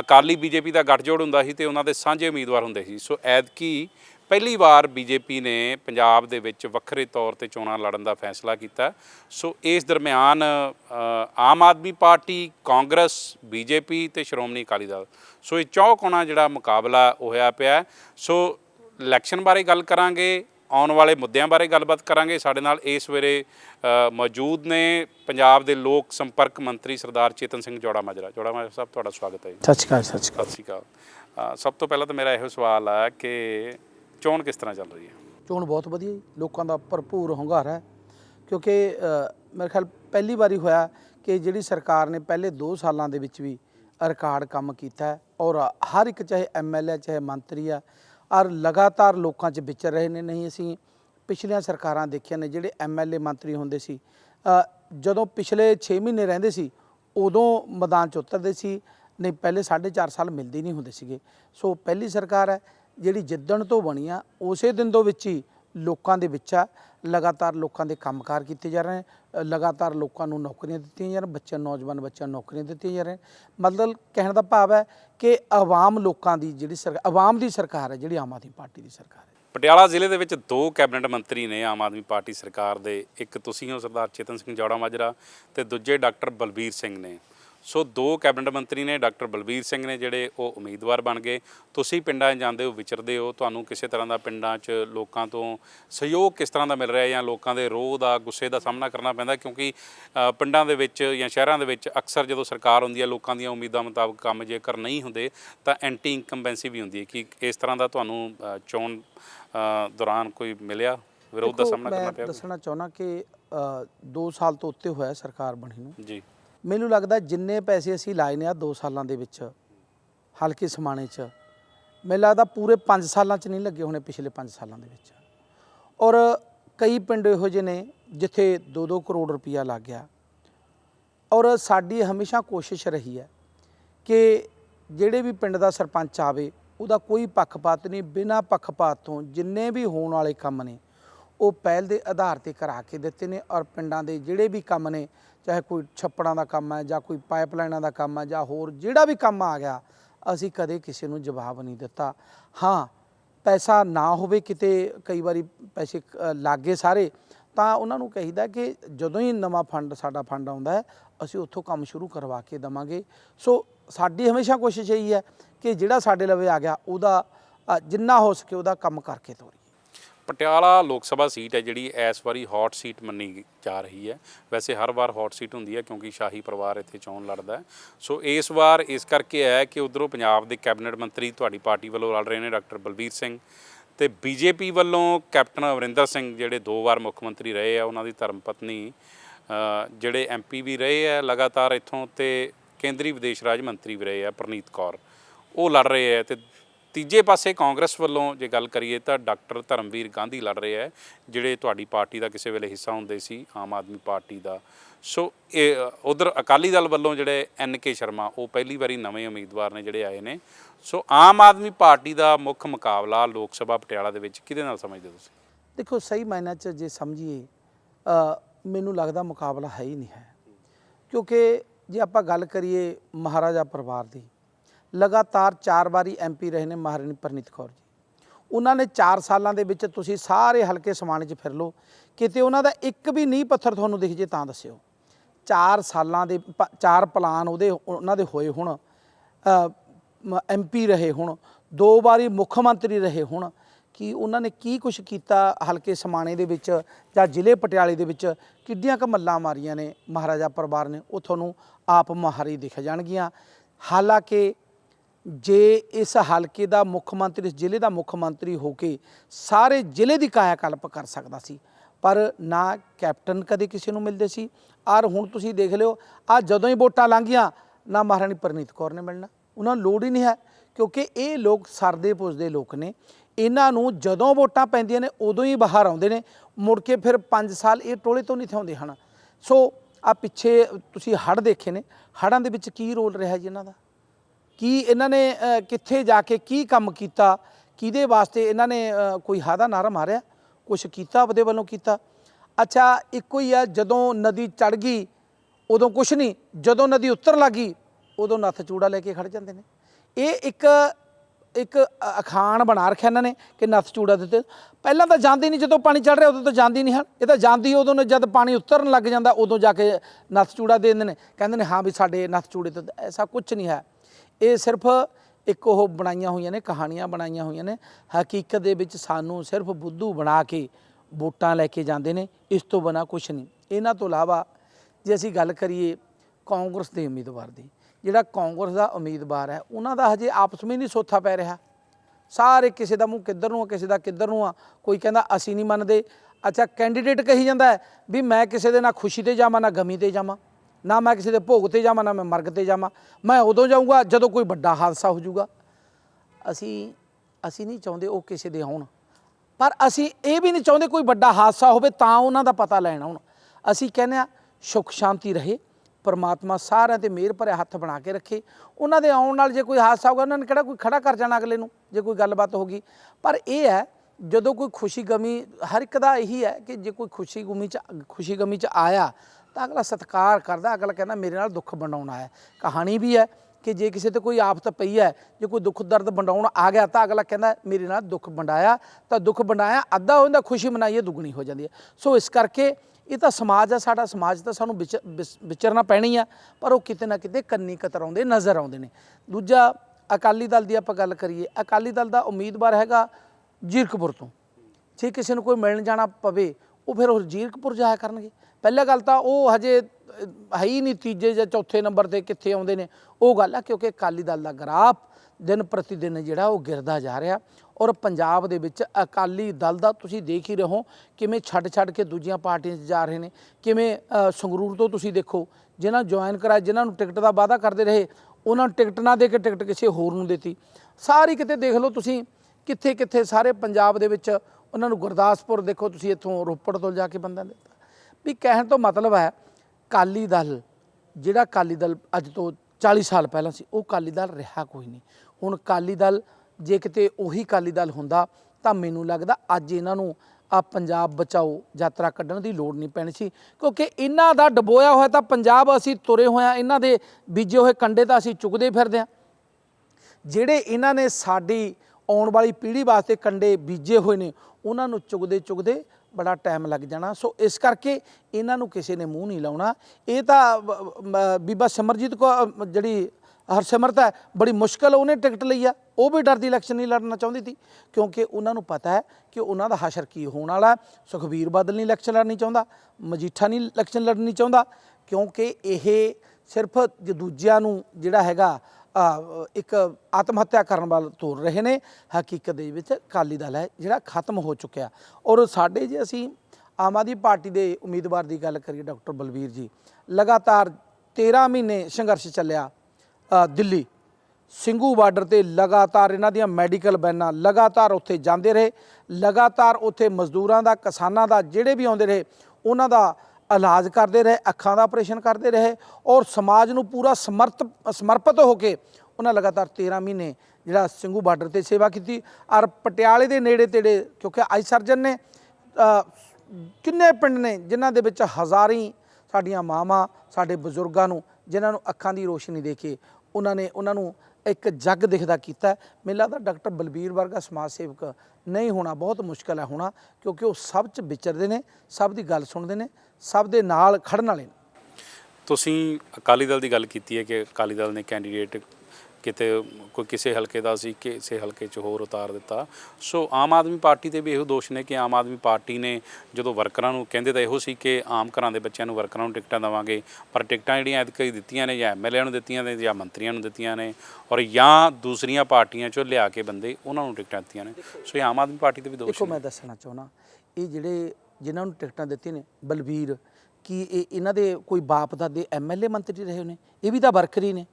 ਅਕਾਲੀ ਬੀਜੇਪੀ ਦਾ ਗੱਠਜੋੜ ਹੁੰਦਾ ਸੀ ਤੇ ਉਹਨਾਂ ਦੇ ਸਾਂਝੇ ਉਮੀਦਵਾਰ ਹੁੰਦੇ ਸੀ। ਸੋ ਐਤਕੀ ਪਹਿਲੀ ਵਾਰ ਬੀਜੇਪੀ ਨੇ ਪੰਜਾਬ ਦੇ ਵਿੱਚ ਵੱਖਰੇ ਤੌਰ ਤੇ ਚੋਣਾਂ ਲੜਨ ਦਾ ਫੈਸਲਾ ਕੀਤਾ। ਸੋ ਇਸ ਦਰਮਿਆਨ ਆਮ ਆਦਮੀ ਪਾਰਟੀ ਕਾਂਗਰਸ ਬੀਜੇਪੀ ਤੇ ਸ਼੍ਰੋਮਣੀ ਅਕਾਲੀ ਦਲ। ਸੋ ਇਹ ਚੌ ਕੋਣਾ ਜਿਹੜਾ ਮੁਕਾਬਲਾ ਹੋਇਆ ਪਿਆ। ਸੋ ਇਲੈਕਸ਼ਨ ਬਾਰੇ ਗੱਲ ਕਰਾਂਗੇ ਆਉਣ ਵਾਲੇ ਮੁੱਦਿਆਂ ਬਾਰੇ ਗੱਲਬਾਤ ਕਰਾਂਗੇ। ਸਾਡੇ ਨਾਲ ਇਸ ਵੇਲੇ ਮੌਜੂਦ ਨੇ ਪੰਜਾਬ ਦੇ ਲੋਕ ਸੰਪਰਕ ਮੰਤਰੀ ਸਰਦਾਰ ਚੇਤਨ ਸਿੰਘ ਜੋੜਾ ਮਾਜਰਾ। ਜੋੜਾ ਮਾਜਰਾ ਸਾਹਿਬ ਤੁਹਾਡਾ ਸਵਾਗਤ ਹੈ ਜੀ। ਸਤਿ ਸ਼੍ਰੀ ਅਕਾਲ ਸਤਿ ਸ਼੍ਰੀ ਅਕਾਲ। ਸਭ ਤੋਂ ਪਹਿਲਾਂ ਤਾਂ ਮੇਰਾ ਇਹੋ ਸਵਾਲ ਹੈ ਕਿ ਚੋਣ ਕਿਸ ਤਰ੍ਹਾਂ ਚੱਲ ਰਹੀ ਹੈ? ਚੋਣ ਬਹੁਤ ਵਧੀਆ ਜੀ। ਲੋਕਾਂ ਦਾ ਭਰਪੂਰ ਹੁੰਗਾਰਾ ਹੈ। ਕਿਉਂਕਿ ਅ, ਮੇਰੇ ਖਿਆਲ ਪਹਿਲੀ ਵਾਰੀ ਹੋਇਆ ਕਿ ਜਿਹੜੀ ਸਰਕਾਰ ਨੇ ਪਹਿਲੇ 2 ਸਾਲਾਂ ਦੇ ਵਿੱਚ ਵੀ ਰਿਕਾਰਡ ਕੰਮ ਕੀਤਾ ਔਰ ਹਰ ਇੱਕ ਚਾਹੇ ਐਮਐਲਏ ਚਾਹੇ ਮੰਤਰੀ ਆ ਔਰ ਲਗਾਤਾਰ ਲੋਕਾਂ 'ਚ ਵਿਚਰ ਰਹੇ ਨੇ। ਨਹੀਂ ਅਸੀਂ ਪਿਛਲੀਆਂ ਸਰਕਾਰਾਂ ਦੇਖੀਆਂ ਨੇ ਜਿਹੜੇ ਐਮਐਲਏ ਮੰਤਰੀ ਹੁੰਦੇ ਸੀ ਜਦੋਂ ਪਿਛਲੇ 6 ਮਹੀਨੇ ਰਹਿੰਦੇ ਸੀ ਉਦੋਂ ਮੈਦਾਨ 'ਚ ਉਤਰਦੇ ਸੀ। ਨਹੀਂ ਪਹਿਲੇ 4.5 ਸਾਲ ਮਿਲਦੇ ਨਹੀਂ ਹੁੰਦੇ ਸੀਗੇ। ਸੋ ਪਹਿਲੀ ਸਰਕਾਰ ਹੈ। ਜਿਹੜੀ ਜਿੱਦਣ ਤੋਂ ਬਣੀ ਆ, ਉਸੇ ਦਿਨ ਤੋਂ ਵਿੱਚ ਹੀ ਲੋਕਾਂ ਦੇ ਵਿੱਚ ਆ, ਲਗਾਤਾਰ ਲੋਕਾਂ ਦੇ ਕੰਮਕਾਰ ਕੀਤੇ ਜਾ ਰਹੇ ਨੇ ਲਗਾਤਾਰ ਲੋਕਾਂ ਨੂੰ ਨੌਕਰੀਆਂ ਦਿੱਤੀਆਂ ਜਾ ਰਹੀਆਂ, ਬੱਚਿਆਂ, ਨੌਜਵਾਨ ਬੱਚਿਆਂ ਨੂੰ ਨੌਕਰੀਆਂ ਦਿੱਤੀਆਂ ਜਾ ਰਹੀਆਂ। ਮਤਲਬ ਕਹਿਣ ਦਾ ਭਾਵ ਹੈ ਕਿ ਆਵਾਮ ਲੋਕਾਂ ਦੀ ਜਿਹੜੀ ਸਰਕਾਰ ਆਵਾਮ ਦੀ ਸਰਕਾਰ ਹੈ, ਜਿਹੜੀ ਆਮ ਆਦਮੀ ਪਾਰਟੀ ਦੀ ਸਰਕਾਰ ਹੈ। ਪਟਿਆਲਾ ਜ਼ਿਲ੍ਹੇ ਦੇ ਵਿੱਚ ਦੋ ਕੈਬਨਿਟ ਮੰਤਰੀ ਨੇ ਆਮ ਆਦਮੀ ਪਾਰਟੀ ਸਰਕਾਰ ਦੇ, ਇੱਕ ਤੁਸੀਂ ਹੋ ਸਰਦਾਰ ਚੇਤਨ ਸਿੰਘ ਜੌੜਾ ਮਾਜਰਾ ਤੇ ਦੂਜੇ ਡਾਕਟਰ ਬਲਬੀਰ ਸਿੰਘ ਨੇ। ਸੋ ਦੋ ਕੈਬਨਿਟ ਮੰਤਰੀ ਨੇ ਡਾਕਟਰ ਬਲਬੀਰ ਸਿੰਘ ਨੇ ਜਿਹੜੇ ਉਹ ਉਮੀਦਵਾਰ ਬਣ ਗਏ। ਤੁਸੀਂ ਪਿੰਡਾਂ 'ਚ ਜਾਂਦੇ ਹੋ ਵਿਚਰਦੇ ਹੋ ਤੁਹਾਨੂੰ ਕਿਸੇ ਤਰ੍ਹਾਂ ਦਾ ਪਿੰਡਾਂ 'ਚ ਲੋਕਾਂ ਤੋਂ ਸਹਿਯੋਗ ਕਿਸ ਤਰ੍ਹਾਂ ਦਾ ਮਿਲ ਰਿਹਾ ਹੈ ਜਾਂ ਲੋਕਾਂ ਦੇ ਰੋਹ ਦਾ ਗੁੱਸੇ ਦਾ ਸਾਹਮਣਾ ਕਰਨਾ ਪੈਂਦਾ? ਕਿਉਂਕਿ ਪਿੰਡਾਂ ਦੇ ਵਿੱਚ ਜਾਂ ਸ਼ਹਿਰਾਂ ਦੇ ਵਿੱਚ ਅਕਸਰ ਜਦੋਂ ਸਰਕਾਰ ਹੁੰਦੀ ਹੈ ਲੋਕਾਂ ਦੀਆਂ ਉਮੀਦਾਂ ਮੁਤਾਬਕ ਕੰਮ ਜੇਕਰ ਨਹੀਂ ਹੁੰਦੇ ਤਾਂ ਐਂਟੀ ਇਨਕੰਬੈਂਸੀ ਵੀ ਹੁੰਦੀ ਹੈ। ਕਿ ਇਸ ਤਰ੍ਹਾਂ ਦਾ ਤੁਹਾਨੂੰ ਚੋਣ ਦੌਰਾਨ ਕੋਈ ਮਿਲਿਆ? ਵਿਰੋਧ ਦਾ ਸਾਹਮਣਾ ਕਰਨਾ ਮੈਂ ਪਿਆ ਦੱਸਣਾ ਚਾਹੁੰਦਾ ਕਿ 2 ਸਾਲ ਤੋਂ ਉੱਤੇ ਹੋਇਆ ਸਰਕਾਰ ਬਣੀ ਨੂੰ। ਜੀ। ਮੈਨੂੰ ਲੱਗਦਾ ਜਿੰਨੇ ਪੈਸੇ ਅਸੀਂ ਲਾਏ ਨੇ ਆ 2 ਸਾਲਾਂ ਦੇ ਵਿੱਚ, ਹਲਕੇ ਸਮਾਣੇ 'ਚ, ਮੈਨੂੰ ਲੱਗਦਾ ਪੂਰੇ 5 ਸਾਲਾਂ 'ਚ ਨਹੀਂ ਲੱਗੇ ਹੋਣੇ ਪਿਛਲੇ 5 ਸਾਲਾਂ ਦੇ ਵਿੱਚ। ਔਰ ਕਈ ਪਿੰਡ ਇਹੋ ਜਿਹੇ ਨੇ ਜਿੱਥੇ 2-2 ਕਰੋੜ ਰੁਪਈਆ ਲੱਗ ਗਿਆ। ਔਰ ਸਾਡੀ ਹਮੇਸ਼ਾ ਕੋਸ਼ਿਸ਼ ਰਹੀ ਹੈ ਕਿ ਜਿਹੜੇ ਵੀ ਪਿੰਡ ਦਾ ਸਰਪੰਚ ਆਵੇ, ਉਹਦਾ ਕੋਈ ਪੱਖਪਾਤ ਨਹੀਂ, ਬਿਨਾਂ ਪੱਖਪਾਤ ਤੋਂ ਜਿੰਨੇ ਵੀ ਹੋਣ ਵਾਲੇ ਕੰਮ ਨੇ, ਉਹ ਪਹਿਲ ਦੇ ਆਧਾਰ ਤੇ ਕਰਾ ਕੇ ਦਿੱਤੇ ਨੇ। ਔਰ ਪਿੰਡਾਂ ਦੇ ਜਿਹੜੇ ਵੀ ਕੰਮ ਨੇ ਚਾਹੇ ਕੋਈ ਛੱਪੜਾਂ ਦਾ ਕੰਮ ਹੈ ਜਾਂ ਕੋਈ ਪਾਈਪਲਾਈਨਾਂ ਦਾ ਕੰਮ ਹੈ ਜਾਂ ਹੋਰ ਜਿਹੜਾ ਵੀ ਕੰਮ ਆ ਗਿਆ ਅਸੀਂ ਕਦੇ ਕਿਸੇ ਨੂੰ ਜਵਾਬ ਨਹੀਂ ਦਿੱਤਾ। ਹਾਂ ਪੈਸਾ ਨਾ ਹੋਵੇ ਕਿਤੇ ਕਈ ਵਾਰੀ ਪੈਸੇ ਅ, ਲੱਗੇ ਸਾਰੇ ਤਾਂ ਉਹਨਾਂ ਨੂੰ ਕਹੀਦਾ ਕਿ ਜਦੋਂ ਹੀ ਨਵਾਂ ਫੰਡ ਸਾਡਾ ਫੰਡ ਆਉਂਦਾ ਹੈ ਅਸੀਂ ਉੱਥੋਂ ਕੰਮ ਸ਼ੁਰੂ ਕਰਵਾ ਕੇ ਦਵਾਂਗੇ। ਸੋ ਸਾਡੀ ਹਮੇਸ਼ਾ ਕੋਸ਼ਿਸ਼ ਇਹੀ ਹੈ ਕਿ ਜਿਹੜਾ ਸਾਡੇ ਲਵੇ ਆ ਗਿਆ ਉਹਦਾ ਜਿੰਨਾ ਹੋ ਸਕੇ ਉਹਦਾ ਕੰਮ ਕਰਕੇ ਤੋਰੀਏ। ਪਟਿਆਲਾ ਲੋਕ ਸਭਾ ਸੀਟ ਹੈ ਜਿਹੜੀ ਇਸ ਵਾਰੀ ਹੌਟ ਸੀਟ ਮੰਨੀ ਜਾ ਰਹੀ ਹੈ। ਵੈਸੇ ਹਰ ਵਾਰ ਹੌਟ ਸੀਟ ਹੁੰਦੀ ਹੈ ਕਿਉਂਕਿ ਸ਼ਾਹੀ ਪਰਿਵਾਰ ਇੱਥੇ ਚੋਣ ਲੜਦਾ ਹੈ। ਸੋ ਇਸ ਵਾਰ ਇਸ ਕਰਕੇ ਹੈ ਕਿ ਉਧਰੋਂ ਪੰਜਾਬ ਦੇ ਕੈਬਨਿਟ ਮੰਤਰੀ ਤੁਹਾਡੀ ਪਾਰਟੀ ਵੱਲੋਂ ਲੜ ਰਹੇ ਨੇ ਡਾਕਟਰ ਬਲਬੀਰ ਸਿੰਘ ਤੇ ਬੀਜੇਪੀ ਵੱਲੋਂ ਕੈਪਟਨ ਅਮਰਿੰਦਰ ਸਿੰਘ ਜਿਹੜੇ ਦੋ ਵਾਰ ਮੁੱਖ ਮੰਤਰੀ ਰਹੇ ਆ ਉਹਨਾਂ ਦੀ ਧਰਮ ਪਤਨੀ ਅ, ਜਿਹੜੇ ਐਮਪੀ ਵੀ ਰਹੇ ਆ ਲਗਾਤਾਰ ਇੱਥੋਂ ਤੇ ਕੇਂਦਰੀ ਵਿਦੇਸ਼ ਰਾਜ ਮੰਤਰੀ ਵੀ ਰਹੇ ਆ ਪ੍ਰਨੀਤ ਕੌਰ। ਉਹ ਲੜ ਰਹੇ ਆ ਤੇ ਤੀਜੇ ਪਾਸੇ ਕਾਂਗਰਸ ਵੱਲੋਂ ਜੇ ਗੱਲ ਕਰੀਏ ਤਾਂ ਡਾਕਟਰ ਧਰਮਵੀਰ ਗਾਂਧੀ ਲੜ ਰਹੇ ਹੈ ਜਿਹੜੇ ਤੁਹਾਡੀ ਪਾਰਟੀ ਦਾ ਕਿਸੇ ਵੇਲੇ ਹਿੱਸਾ ਹੁੰਦੇ ਸੀ, ਆਮ ਆਦਮੀ ਪਾਰਟੀ ਦਾ। ਸੋ, ਇਹ ਉਧਰ ਅਕਾਲੀ ਦਲ ਵੱਲੋਂ ਜਿਹੜੇ ਐਨ ਕੇ ਸ਼ਰਮਾ, ਉਹ ਪਹਿਲੀ ਵਾਰੀ ਨਵੇਂ ਉਮੀਦਵਾਰ ਨੇ ਜਿਹੜੇ ਆਏ ਨੇ। ਸੋ, ਆਮ ਆਦਮੀ ਪਾਰਟੀ ਦਾ ਮੁੱਖ ਮੁਕਾਬਲਾ ਲੋਕ ਸਭਾ ਪਟਿਆਲਾ ਦੇ ਵਿੱਚ ਕਿਹਦੇ ਨਾਲ ਸਮਝਦੇ ਤੁਸੀਂ? ਦੇਖੋ, ਸਹੀ ਮਾਇਨਾ 'ਚ ਜੇ ਸਮਝੀਏ ਮੈਨੂੰ ਲੱਗਦਾ ਮੁਕਾਬਲਾ ਹੈ ਹੀ ਨਹੀਂ ਹੈ। ਕਿਉਂਕਿ ਜੇ ਆਪਾਂ ਗੱਲ ਕਰੀਏ ਮਹਾਰਾਜਾ ਪਰਿਵਾਰ ਦੀ ਲਗਾਤਾਰ ਚਾਰ ਵਾਰੀ ਐਮਪੀ ਰਹੇ ਨੇ ਮਹਾਰਾਣੀ ਪ੍ਰਨੀਤ ਕੌਰ ਜੀ। ਉਹਨਾਂ ਨੇ 4 ਸਾਲਾਂ ਦੇ ਵਿੱਚ ਤੁਸੀਂ ਸਾਰੇ ਹਲਕੇ ਸਮਾਣੇ 'ਚ ਫਿਰ ਲਓ, ਕਿਤੇ ਉਹਨਾਂ ਦਾ ਇੱਕ ਵੀ ਨੀਂਹ ਪੱਥਰ ਤੁਹਾਨੂੰ ਦਿਖ ਜੇ ਤਾਂ ਦੱਸਿਓ। 4 ਸਾਲਾਂ ਦੇ ਪ- ਚਾਰ ਪਲਾਨ ਉਹਦੇ, ਉਹਨਾਂ ਦੇ ਹੋਏ ਹੁਣ ਐਮਪੀ ਰਹੇ ਹੁਣ, ਦੋ ਵਾਰੀ ਮੁੱਖ ਮੰਤਰੀ ਰਹੇ ਹੁਣ, ਕਿ ਉਹਨਾਂ ਨੇ ਕੀ ਕੁਝ ਕੀਤਾ ਹਲਕੇ ਸਮਾਣੇ ਦੇ ਵਿੱਚ ਜਾਂ ਜ਼ਿਲ੍ਹੇ ਪਟਿਆਲੇ ਦੇ ਵਿੱਚ, ਕਿੱਡੀਆਂ ਕੁ ਮੱਲਾਂ ਮਾਰੀਆਂ ਨੇ ਮਹਾਰਾਜਾ ਪਰਿਵਾਰ ਨੇ, ਉਹ ਤੁਹਾਨੂੰ ਆਪ ਮਹਾਰੀ ਦਿਖ ਜਾਣਗੀਆਂ। ਹਾਲਾਂਕਿ ਜੇ ਇਸ ਹਲਕੇ ਦਾ ਮੁੱਖ ਮੰਤਰੀ, ਇਸ ਜ਼ਿਲ੍ਹੇ ਦਾ ਮੁੱਖ ਮੰਤਰੀ ਹੋ ਕੇ ਸਾਰੇ ਜ਼ਿਲ੍ਹੇ ਦੀ ਕਾਇਆਕਲਪ ਕਰ ਸਕਦਾ ਸੀ, ਪਰ ਨਾ ਕੈਪਟਨ ਕਦੇ ਕਿਸੇ ਨੂੰ ਮਿਲਦੇ ਸੀ। ਔਰ ਹੁਣ ਤੁਸੀਂ ਦੇਖ ਲਿਓ ਆ ਜਦੋਂ ਹੀ ਵੋਟਾਂ ਲੰਘੀਆਂ, ਨਾ ਮਹਾਰਾਣੀ ਪ੍ਰਨੀਤ ਕੌਰ ਨੇ ਮਿਲਣਾ। ਉਹਨਾਂ ਨੂੰ ਲੋੜ ਹੀ ਨਹੀਂ ਹੈ, ਕਿਉਂਕਿ ਇਹ ਲੋਕ ਸਰਦੇ ਪੁੱਜਦੇ ਲੋਕ ਨੇ। ਇਹਨਾਂ ਨੂੰ ਜਦੋਂ ਵੋਟਾਂ ਪੈਂਦੀਆਂ ਨੇ, ਉਦੋਂ ਹੀ ਬਾਹਰ ਆਉਂਦੇ ਨੇ। ਮੁੜ ਕੇ ਫਿਰ 5 ਸਾਲ ਇਹ ਟੋਲੇ ਤੋਂ ਨਹੀਂ ਥਿਆਉਂਦੇ ਹਨ। ਸੋ ਆ ਪਿੱਛੇ ਤੁਸੀਂ ਹੜ੍ਹ ਦੇਖੇ ਨੇ। ਹੜ੍ਹਾਂ ਦੇ ਵਿੱਚ ਕੀ ਰੋਲ ਰਿਹਾ ਜੀ ਇਹਨਾਂ ਦਾ? ਕੀ ਇਹਨਾਂ ਨੇ ਕਿੱਥੇ ਜਾ ਕੇ ਕੀ ਕੰਮ ਕੀਤਾ? ਕਿਹਦੇ ਵਾਸਤੇ ਇਹਨਾਂ ਨੇ ਕੋਈ ਹਾਦਾ ਨਾਰਾ ਮਾਰਿਆ? ਕੁਛ ਕੀਤਾ ਆਪਦੇ ਵੱਲੋਂ ਕੀਤਾ? ਅੱਛਾ, ਇੱਕੋ ਹੀ ਆ, ਜਦੋਂ ਨਦੀ ਚੜ ਗਈ, ਉਦੋਂ ਕੁਛ ਨਹੀਂ, ਜਦੋਂ ਨਦੀ ਉਤਰ ਲੱਗੀ, ਉਦੋਂ ਨੱਥ ਚੂੜਾ ਲੈ ਕੇ ਖੜ ਜਾਂਦੇ ਨੇ। ਇਹ ਇੱਕ ਇੱਕ ਅਖਾਣ ਬਣਾ ਰੱਖਿਆ ਇਹਨਾਂ ਨੇ ਕਿ ਨੱਥ ਚੂੜਾ ਦਿੱਤੇ ਪਹਿਲਾਂ ਤਾਂ ਜਾਂਦੀ ਨਹੀਂ ਜਦੋਂ ਪਾਣੀ ਚੜ ਰਿਹਾ, ਉਦੋਂ ਤਾਂ ਜਾਂਦੀ ਨਹੀਂ ਹਨ। ਇਹ ਤਾਂ ਜਾਂਦੀ ਉਦੋਂ ਜਦ ਪਾਣੀ ਉਤਰਨ ਲੱਗ ਜਾਂਦਾ, ਉਦੋਂ ਜਾ ਕੇ ਨੱਥ ਚੂੜਾ ਦੇ ਦਿੰਦੇ ਨੇ। ਕਹਿੰਦੇ ਨੇ, ਹਾਂ ਵੀ ਸਾਡੇ ਨੱਥ ਚੂੜੇ ਤੇ ਐਸਾ ਕੁਝ ਨਹੀਂ ਹੈ। ਇਹ ਸਿਰਫ ਇੱਕ ਉਹ ਬਣਾਈਆਂ ਹੋਈਆਂ ਨੇ, ਕਹਾਣੀਆਂ ਬਣਾਈਆਂ ਹੋਈਆਂ ਨੇ। ਹਕੀਕਤ ਦੇ ਵਿੱਚ ਸਾਨੂੰ ਸਿਰਫ ਬੁੱਧੂ ਬਣਾ ਕੇ ਵੋਟਾਂ ਲੈ ਕੇ ਜਾਂਦੇ ਨੇ, ਇਸ ਤੋਂ ਬਿਨਾ ਕੁਝ ਨਹੀਂ। ਇਹਨਾਂ ਤੋਂ ਇਲਾਵਾ ਜੇ ਅਸੀਂ ਗੱਲ ਕਰੀਏ ਕਾਂਗਰਸ ਦੇ ਉਮੀਦਵਾਰ ਦੀ, ਜਿਹੜਾ ਕਾਂਗਰਸ ਦਾ ਉਮੀਦਵਾਰ ਹੈ, ਉਹਨਾਂ ਦਾ ਹਜੇ ਆਪਸ ਵਿੱਚ ਨਹੀਂ ਸੋਥਾ ਪੈ ਰਿਹਾ। ਸਾਰੇ ਕਿਸੇ ਦਾ ਮੂੰਹ ਕਿੱਧਰ ਨੂੰ ਆ, ਕਿਸੇ ਦਾ ਕਿੱਧਰ ਨੂੰ ਆ, ਕੋਈ ਕਹਿੰਦਾ ਅਸੀਂ ਨਹੀਂ ਮੰਨਦੇ। ਅੱਛਾ ਕੈਂਡੀਡੇਟ ਕਹੀ ਜਾਂਦਾ ਵੀ ਮੈਂ ਕਿਸੇ ਦੇ ਨਾ ਖੁਸ਼ੀ ਤੇ ਜਾਵਾਂ, ਨਾ ਗਮੀ ਤੇ ਜਾਵਾਂ। ਨਾ ਮੈਂ ਕਿਸੇ ਦੇ ਭੋਗ ਤੇ ਜਾਵਾਂ, ਨਾ ਮੈਂ ਮਰਗ ਤੇ ਜਾਵਾਂ। ਮੈਂ ਉਦੋਂ ਜਾਊਂਗਾ ਜਦੋਂ ਕੋਈ ਵੱਡਾ ਹਾਦਸਾ ਹੋ ਜਾਊਗਾ। ਅਸੀਂ ਅਸੀਂ ਨਹੀਂ ਚਾਹੁੰਦੇ ਉਹ ਕਿਸੇ ਦੇ ਆਉਣ। ਪਰ ਅਸੀਂ ਇਹ ਵੀ ਨਹੀਂ ਚਾਹੁੰਦੇ ਕੋਈ ਵੱਡਾ ਹਾਦਸਾ ਹੋਵੇ ਤਾਂ ਉਹਨਾਂ ਦਾ ਪਤਾ ਲੈਣ ਆਉਣ। ਅਸੀਂ ਕਹਿੰਦੇ ਆ ਸੁਖ ਸ਼ਾਂਤੀ ਰਹੇ, ਪਰਮਾਤਮਾ ਸਾਰਿਆਂ ਤੇ ਮਿਹਰ ਭਰਿਆ ਹੱਥ ਬਣਾ ਕੇ ਰੱਖੇ। ਉਹਨਾਂ ਦੇ ਆਉਣ ਨਾਲ ਜੇ ਕੋਈ ਹਾਦਸਾ ਹੋਗਾ ਉਹਨਾਂ ਨੇ ਕਿਹੜਾ ਕੋਈ ਖੜਾ ਕਰ ਜਾਣਾ ਅਗਲੇ ਨੂੰ, ਜੇ ਕੋਈ ਗੱਲਬਾਤ ਹੋਗੀ ਪਰ ਇਹ ਹੈ, ਜਦੋਂ ਕੋਈ ਖੁਸ਼ੀ ਗਮੀ, ਹਰ ਇੱਕ ਦਾ ਇਹੀ ਹੈ ਕਿ ਜੇ ਕੋਈ ਖੁਸ਼ੀ ਗਮੀ ਚ, ਖੁਸ਼ੀ ਗਮੀ ਚ ਆਇਆ ਤਾਂ ਅਗਲਾ ਸਤਿਕਾਰ ਕਰਦਾ, ਅਗਲਾ ਕਹਿੰਦਾ ਮੇਰੇ ਨਾਲ ਦੁੱਖ ਵੰਡਾਉਣ ਆਇਆ। ਕਹਾਣੀ ਵੀ ਹੈ ਕਿ ਜੇ ਕਿਸੇ ਤੇ ਕੋਈ ਆਫਤ ਪਈ ਹੈ, ਜੇ ਕੋਈ ਦੁੱਖ ਦਰਦ ਵੰਡਾਉਣ ਆ ਗਿਆ ਤਾਂ ਅਗਲਾ ਕਹਿੰਦਾ ਮੇਰੇ ਨਾਲ ਦੁੱਖ ਵੰਡਾਇਆ, ਤਾਂ ਦੁੱਖ ਵੰਡਾਇਆ, ਅੱਧਾ ਹੋ ਜਾਂਦਾ ਖੁਸ਼ੀ ਮਨਾਈਏ, ਦੁੱਗਣੀ ਹੋ ਜਾਂਦੀ ਹੈ। ਸੋ ਇਸ ਕਰਕੇ ਇਹ ਤਾਂ ਸਮਾਜ ਆ ਸਾਡਾ ਸਮਾਜ ਤਾਂ ਸਾਨੂੰ ਵਿਚਰਨਾ ਪੈਣੀ ਆ ਪਰ ਉਹ ਕਿਤੇ ਨਾ ਕਿਤੇ ਕੰਨੀ ਕਤਰਾਉਂਦੇ ਨਜ਼ਰ ਆਉਂਦੇ ਨੇ। ਦੂਜਾ, ਅਕਾਲੀ ਦਲ ਦੀ ਆਪਾਂ ਗੱਲ ਕਰੀਏ, ਅਕਾਲੀ ਦਲ ਦਾ ਉਮੀਦਵਾਰ ਹੈਗਾ ਜੀਰਕਪੁਰ ਤੋਂ। ਜੇ ਕਿਸੇ ਨੂੰ ਕੋਈ ਮਿਲਣ ਜਾਣਾ ਪਵੇ, ਉਹ ਫਿਰ ਉਹ ਜੀਰਕਪੁਰ ਜਾਇਆ ਕਰਨਗੇ। ਪਹਿਲਾ ਗੱਲ ਤਾਂ ਉਹ ਹਜੇ ਹੈ ਹੀ ਨਹੀਂ ਤੀਜੇ ਜਾਂ ਚੌਥੇ ਨੰਬਰ ਤੇ ਕਿੱਥੇ ਆਉਂਦੇ ਨੇ। ਉਹ ਗੱਲ ਆ ਕਿਉਂਕਿ ਅਕਾਲੀ ਦਲ ਦਾ ਗ੍ਰਾਫ ਦਿਨ ਪ੍ਰਤੀ ਦਿਨ ਜਿਹੜਾ ਉਹ ਗਿਰਦਾ ਜਾ ਰਿਹਾ। ਔਰ ਪੰਜਾਬ ਦੇ ਵਿੱਚ ਅਕਾਲੀ ਦਲ ਦਾ ਤੁਸੀਂ ਦੇਖ ਹੀ ਰਹੋ ਕਿਵੇਂ ਛੱਡ ਛੱਡ ਕੇ ਦੂਜੀਆਂ ਪਾਰਟੀਆਂ 'ਚ ਜਾ ਰਹੇ ਨੇ। ਕਿਵੇਂ ਸੰਗਰੂਰ ਤੋਂ ਤੁਸੀਂ ਦੇਖੋ, ਜਿਨ੍ਹਾਂ ਜੁਆਇਨ ਕਰਾਇਆ, ਜਿਨ੍ਹਾਂ ਨੂੰ ਟਿਕਟ ਦਾ ਵਾਅਦਾ ਕਰਦੇ ਰਹੇ, ਉਹਨਾਂ ਨੂੰ ਟਿਕਟ ਨਾ ਦੇ ਕੇ ਟਿਕਟ ਕਿਸੇ ਹੋਰ ਨੂੰ ਦਿੱਤੀ। ਸਾਰੀ ਕਿਤੇ ਦੇਖ ਲਓ ਤੁਸੀਂ ਕਿੱਥੇ ਕਿੱਥੇ ਸਾਰੇ ਪੰਜਾਬ ਦੇ ਵਿੱਚ ਉਹਨਾਂ ਨੂੰ ਗੁਰਦਾਸਪੁਰ ਦੇਖੋ ਤੁਸੀਂ, ਇੱਥੋਂ ਰੋਪੜ ਤੋਂ ਜਾ ਕੇ ਬੰਦਾ ਦਿੱਤਾ ਵੀ ਕਹਿਣ ਤੋਂ ਮਤਲਬ ਹੈ ਕਾਲੀ ਦਲ, ਜਿਹੜਾ ਕਾਲੀ ਦਲ ਅੱਜ ਤੋਂ 40 ਸਾਲ ਪਹਿਲਾਂ ਸੀ, ਉਹ ਕਾਲੀ ਦਲ ਰਿਹਾ ਕੋਈ ਨਹੀਂ। ਹੁਣ ਕਾਲੀ ਦਲ ਜੇ ਕਿਤੇ ਉਹੀ ਕਾਲੀ ਦਲ ਹੁੰਦਾ ਤਾਂ ਮੈਨੂੰ ਲੱਗਦਾ ਅੱਜ ਇਹਨਾਂ ਨੂੰ ਆ ਪੰਜਾਬ ਬਚਾਓ, ਯਾਤਰਾ ਕੱਢਣ ਦੀ ਲੋੜ ਨਹੀਂ ਪੈਣੀ ਸੀ। ਕਿਉਂਕਿ ਇਹਨਾਂ ਦਾ ਡਬੋਇਆ ਹੋਇਆ ਤਾਂ ਪੰਜਾਬ ਅਸੀਂ ਤੁਰੇ ਹੋਇਆ ਇਹਨਾਂ ਦੇ ਬੀਜੇ ਹੋਏ ਕੰਡੇ ਤਾਂ ਅਸੀਂ ਚੁਗਦੇ ਫਿਰਦੇ ਹਾਂ। ਜਿਹੜੇ ਇਹਨਾਂ ਨੇ ਸਾਡੀ ਆਉਣ ਵਾਲੀ ਪੀੜ੍ਹੀ ਵਾਸਤੇ ਕੰਡੇ ਬੀਜੇ ਹੋਏ ਨੇ, ਉਹਨਾਂ ਨੂੰ ਚੁਗਦੇ ਚੁਗਦੇ ਬੜਾ ਟਾਈਮ ਲੱਗ ਜਾਣਾ। ਸੋ ਇਸ ਕਰਕੇ ਇਹਨਾਂ ਨੂੰ ਕਿਸੇ ਨੇ ਮੂੰਹ ਨਹੀਂ ਲਾਉਣਾ। ਇਹ ਤਾਂ ਬ- ਬੀਬਾ ਸਿਮਰਜੀਤ ਕੋ ਜਿਹੜੀ ਹਰਸਿਮਰਤ ਹੈ, ਬੜੀ ਮੁਸ਼ਕਲ ਉਹਨੇ ਟਿਕਟ ਲਈ ਆ। ਉਹ ਵੀ ਡਰਦੀ ਇਲੈਕਸ਼ਨ ਨਹੀਂ ਲੜਨਾ ਚਾਹੁੰਦੀ ਸੀ। ਕਿਉਂਕਿ ਉਹਨਾਂ ਨੂੰ ਪਤਾ ਹੈ ਕਿ ਉਹਨਾਂ ਦਾ ਹਸ਼ਰ ਕੀ ਹੋਣ ਵਾਲਾ ਸੁਖਬੀਰ ਬਾਦਲ ਨਹੀਂ ਇਲੈਕਸ਼ਨ ਲੜਨੀ ਚਾਹੁੰਦਾ, ਮਜੀਠਾ ਨਹੀਂ ਇਲੈਕਸ਼ਨ ਲੜਨੀ ਚਾਹੁੰਦਾ। ਕਿਉਂਕਿ ਇਹ ਸਿਰਫ ਦੂਜਿਆਂ ਨੂੰ ਜਿਹੜਾ ਹੈਗਾ ਇੱਕ ਆਤਮ ਹੱਤਿਆ ਕਰਨ ਵੱਲ ਤੋਰ ਰਹੇ ਨੇ। ਹਕੀਕਤ ਦੇ ਵਿੱਚ ਅਕਾਲੀ ਦਲ ਹੈ, ਜਿਹੜਾ ਖਤਮ ਹੋ ਚੁੱਕਿਆ। ਔਰ ਸਾਡੇ ਜੇ ਅਸੀਂ ਆਮ ਆਦਮੀ ਪਾਰਟੀ ਦੇ ਉਮੀਦਵਾਰ ਦੀ ਗੱਲ ਕਰੀਏ, ਡਾਕਟਰ ਬਲਵੀਰ ਜੀ, ਲਗਾਤਾਰ 13 ਮਹੀਨੇ ਸੰਘਰਸ਼ ਚੱਲਿਆ ਦਿੱਲੀ। ਸਿੰਘੂ ਬਾਰਡਰ ਤੇ ਲਗਾਤਾਰ ਇਹਨਾਂ ਦੀਆਂ ਮੈਡੀਕਲ ਬੈਨਾਂ ਲਗਾਤਾਰ ਉੱਥੇ ਜਾਂਦੇ ਰਹੇ। ਲਗਾਤਾਰ ਉੱਥੇ ਮਜ਼ਦੂਰਾਂ ਦਾ, ਕਿਸਾਨਾਂ ਦਾ, ਜਿਹੜੇ ਵੀ ਆਉਂਦੇ ਰਹੇ, ਉਹਨਾਂ ਦਾ ਇਲਾਜ ਕਰਦੇ ਰਹੇ, ਅੱਖਾਂ ਦਾ ਆਪਰੇਸ਼ਨ ਕਰਦੇ ਰਹੇ ਔਰ ਸਮਾਜ ਨੂੰ ਪੂਰਾ ਸਮਰਥ, ਸਮਰਪਿਤ ਹੋ ਕੇ ਉਹਨਾਂ ਲਗਾਤਾਰ 13 ਮਹੀਨੇ ਜਿਹੜਾ ਸਿੰਘੂ ਬਾਰਡਰ ਤੇ ਸੇਵਾ ਕੀਤੀ ਔਰ ਪਟਿਆਲੇ ਦੇ ਨੇੜੇ ਤੇੜੇ ਕਿਉਂਕਿ ਆਈ ਸਰਜਨ ਨੇ ਕਿੰਨੇ ਪਿੰਡ ਨੇ ਜਿਨ੍ਹਾਂ ਦੇ ਵਿੱਚ ਹਜ਼ਾਰੀ ਸਾਡੀਆਂ ਮਾਵਾਂ, ਸਾਡੇ ਬਜ਼ੁਰਗਾਂ ਨੂੰ, ਜਿਨ੍ਹਾਂ ਨੂੰ ਅੱਖਾਂ ਦੀ ਰੋਸ਼ਨੀ ਦੇ ਕੇ ਉਹਨਾਂ ਨੇ ਉਹਨਾਂ ਨੂੰ ਇੱਕ ਜੱਗ ਦਿਖਦਾ ਕੀਤਾ। ਮੈਨੂੰ ਲੱਗਦਾ ਡਾਕਟਰ ਬਲਬੀਰ ਵਰਗਾ ਸਮਾਜ ਸੇਵਕ ਨਹੀਂ ਹੋਣਾ ਬਹੁਤ ਮੁਸ਼ਕਲ ਹੈ ਹੋਣਾ ਕਿਉਂਕਿ ਉਹ ਸਭ 'ਚ ਵਿਚਰਦੇ ਨੇ, ਸਭ ਦੀ ਗੱਲ ਸੁਣਦੇ ਨੇ। ਸਭ ਦੇ ਨਾਲ ਖੜਨ ਵਾਲੇ ਨੇ। ਤੁਸੀਂ ਅਕਾਲੀ ਦਲ ਦੀ ਗੱਲ ਕੀਤੀ ਹੈ ਕਿ ਅਕਾਲੀ ਦਲ ਨੇ ਕੈਂਡੀਡੇਟ ਕਿਤੇ ਕੋਈ ਕਿਸੇ ਹਲਕੇ ਦਾ ਸੀ ਕਿਸੇ ਹਲਕੇ 'ਚ ਹੋਰ ਉਤਾਰ ਦਿੱਤਾ। ਸੋ ਆਮ ਆਦਮੀ ਪਾਰਟੀ ਦੇ ਵੀ ਇਹੋ ਦੋਸ਼ ਨੇ ਕਿ ਆਮ ਆਦਮੀ ਪਾਰਟੀ ਨੇ ਜਦੋਂ ਵਰਕਰਾਂ ਨੂੰ ਕਹਿੰਦੇ ਤਾਂ ਇਹੋ ਸੀ ਕਿ ਆਮ ਘਰਾਂ ਦੇ ਬੱਚਿਆਂ ਨੂੰ ਵਰਕਰਾਂ ਨੂੰ ਟਿਕਟਾਂ ਦੇਵਾਂਗੇ ਪਰ ਟਿਕਟਾਂ ਜਿਹੜੀਆਂ ਐਤਕੀ ਦਿੱਤੀਆਂ ਨੇ ਜਾਂ ਐਮਐਲਏ ਨੂੰ ਦਿੱਤੀਆਂ ਨੇ ਜਾਂ ਮੰਤਰੀਆਂ ਨੂੰ ਦਿੱਤੀਆਂ ਨੇ ਔਰ ਜਾਂ ਦੂਸਰੀਆਂ ਪਾਰਟੀਆਂ 'ਚੋਂ ਲਿਆ ਕੇ ਬੰਦੇ ਉਹਨਾਂ ਨੂੰ ਟਿਕਟਾਂ ਦਿੱਤੀਆਂ ਨੇ। ਸੋ ਇਹ ਆਮ ਆਦਮੀ ਪਾਰਟੀ ਦੇ ਵੀ ਦੋਸ਼ ਦੇਖੋ ਨੇ। ਮੈਂ ਦੱਸਣਾ ਚਾਹੁੰਦਾ ਇਹ ਜਿਹੜੇ ਜਿਨ੍ਹਾਂ ਨੂੰ ਟਿਕਟਾਂ ਦਿੱਤੀਆਂ ਨੇ, ਬਲਬੀਰ, ਕੀ ਇਹ ਇਹਨਾਂ ਦੇ ਕੋਈ ਬਾਪ ਦਾਦੇ ਐਮਐਲਏ ਮੰਤਰੀ ਰਹੇ ਨੇ ਇਹ ਵੀ ਤਾਂ ਵਰਕਰ ਹੀ ਨੇ।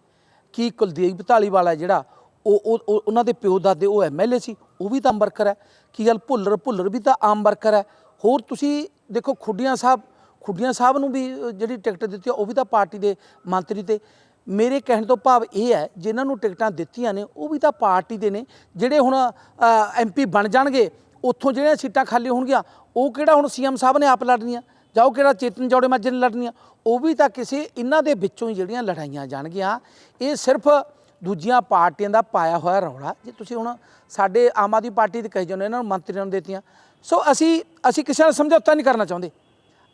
ਕੀ ਕੁਲਦੀਪ ਢਾਲੀਵਾਲਾ ਜਿਹੜਾ, ਉਹ ਉਹਨਾਂ ਦੇ ਪਿਓ ਦਾਦੇ ਉਹ ਐਮਐਲਏ ਸੀ, ਉਹ ਵੀ ਤਾਂ ਵਰਕਰ ਹੈ। ਕੀ ਗੱਲ ਭੁੱਲਰ ਭੁੱਲਰ ਵੀ ਤਾਂ ਆਮ ਵਰਕਰ ਹੈ। ਹੋਰ ਤੁਸੀਂ ਦੇਖੋ ਖੁੱਡੀਆਂ ਸਾਹਿਬ ਖੁੱਡੀਆਂ ਸਾਹਿਬ ਨੂੰ ਵੀ ਜਿਹੜੀ ਟਿਕਟ ਦਿੱਤੀ ਉਹ ਵੀ ਤਾਂ ਪਾਰਟੀ ਦੇ ਮੰਤਰੀ ਤੇ। ਮੇਰੇ ਕਹਿਣ ਤੋਂ ਭਾਵ ਇਹ ਹੈ, ਜਿਨ੍ਹਾਂ ਨੂੰ ਟਿਕਟਾਂ ਦਿੱਤੀਆਂ ਨੇ, ਉਹ ਵੀ ਤਾਂ ਪਾਰਟੀ ਦੇ ਨੇ, ਜਿਹੜੇ ਹੁਣ ਐਮਪੀ ਬਣ ਜਾਣਗੇ ਉੱਥੋਂ ਜਿਹੜੀਆਂ ਸੀਟਾਂ ਖਾਲੀ ਹੋਣਗੀਆਂ, ਉਹ ਕਿਹੜਾ ਹੁਣ ਸੀਐਮ ਸਾਹਿਬ ਨੇ ਆਪ ਲੜਨੀਆਂ? ਜਾਂ ਉਹ ਕਿਹੜਾ ਚੇਤਨ ਜੋੜੇ ਮਾਜਰੇ ਨੇ ਲੜਨੀਆਂ? ਉਹ ਵੀ ਤਾਂ ਕਿਸੇ ਇਹਨਾਂ ਦੇ ਵਿੱਚੋਂ ਹੀ ਜਿਹੜੀਆਂ ਲੜਾਈਆਂ ਜਾਣਗੀਆਂ। ਇਹ ਸਿਰਫ ਦੂਜੀਆਂ ਪਾਰਟੀਆਂ ਦਾ ਪਾਇਆ ਹੋਇਆ ਰੌਲਾ। ਜੇ ਤੁਸੀਂ ਹੁਣ ਸਾਡੇ ਆਮ ਆਦਮੀ ਪਾਰਟੀ ਦੇ ਕਹੇ ਜਾਂਦੇ ਇਹਨਾਂ ਨੂੰ ਮੰਤਰੀਆਂ ਨੂੰ ਦਿੱਤੀਆਂ। ਸੋ ਅਸੀਂ ਅਸੀਂ ਕਿਸੇ ਨਾਲ ਸਮਝੌਤਾ ਨਹੀਂ ਕਰਨਾ ਚਾਹੁੰਦੇ।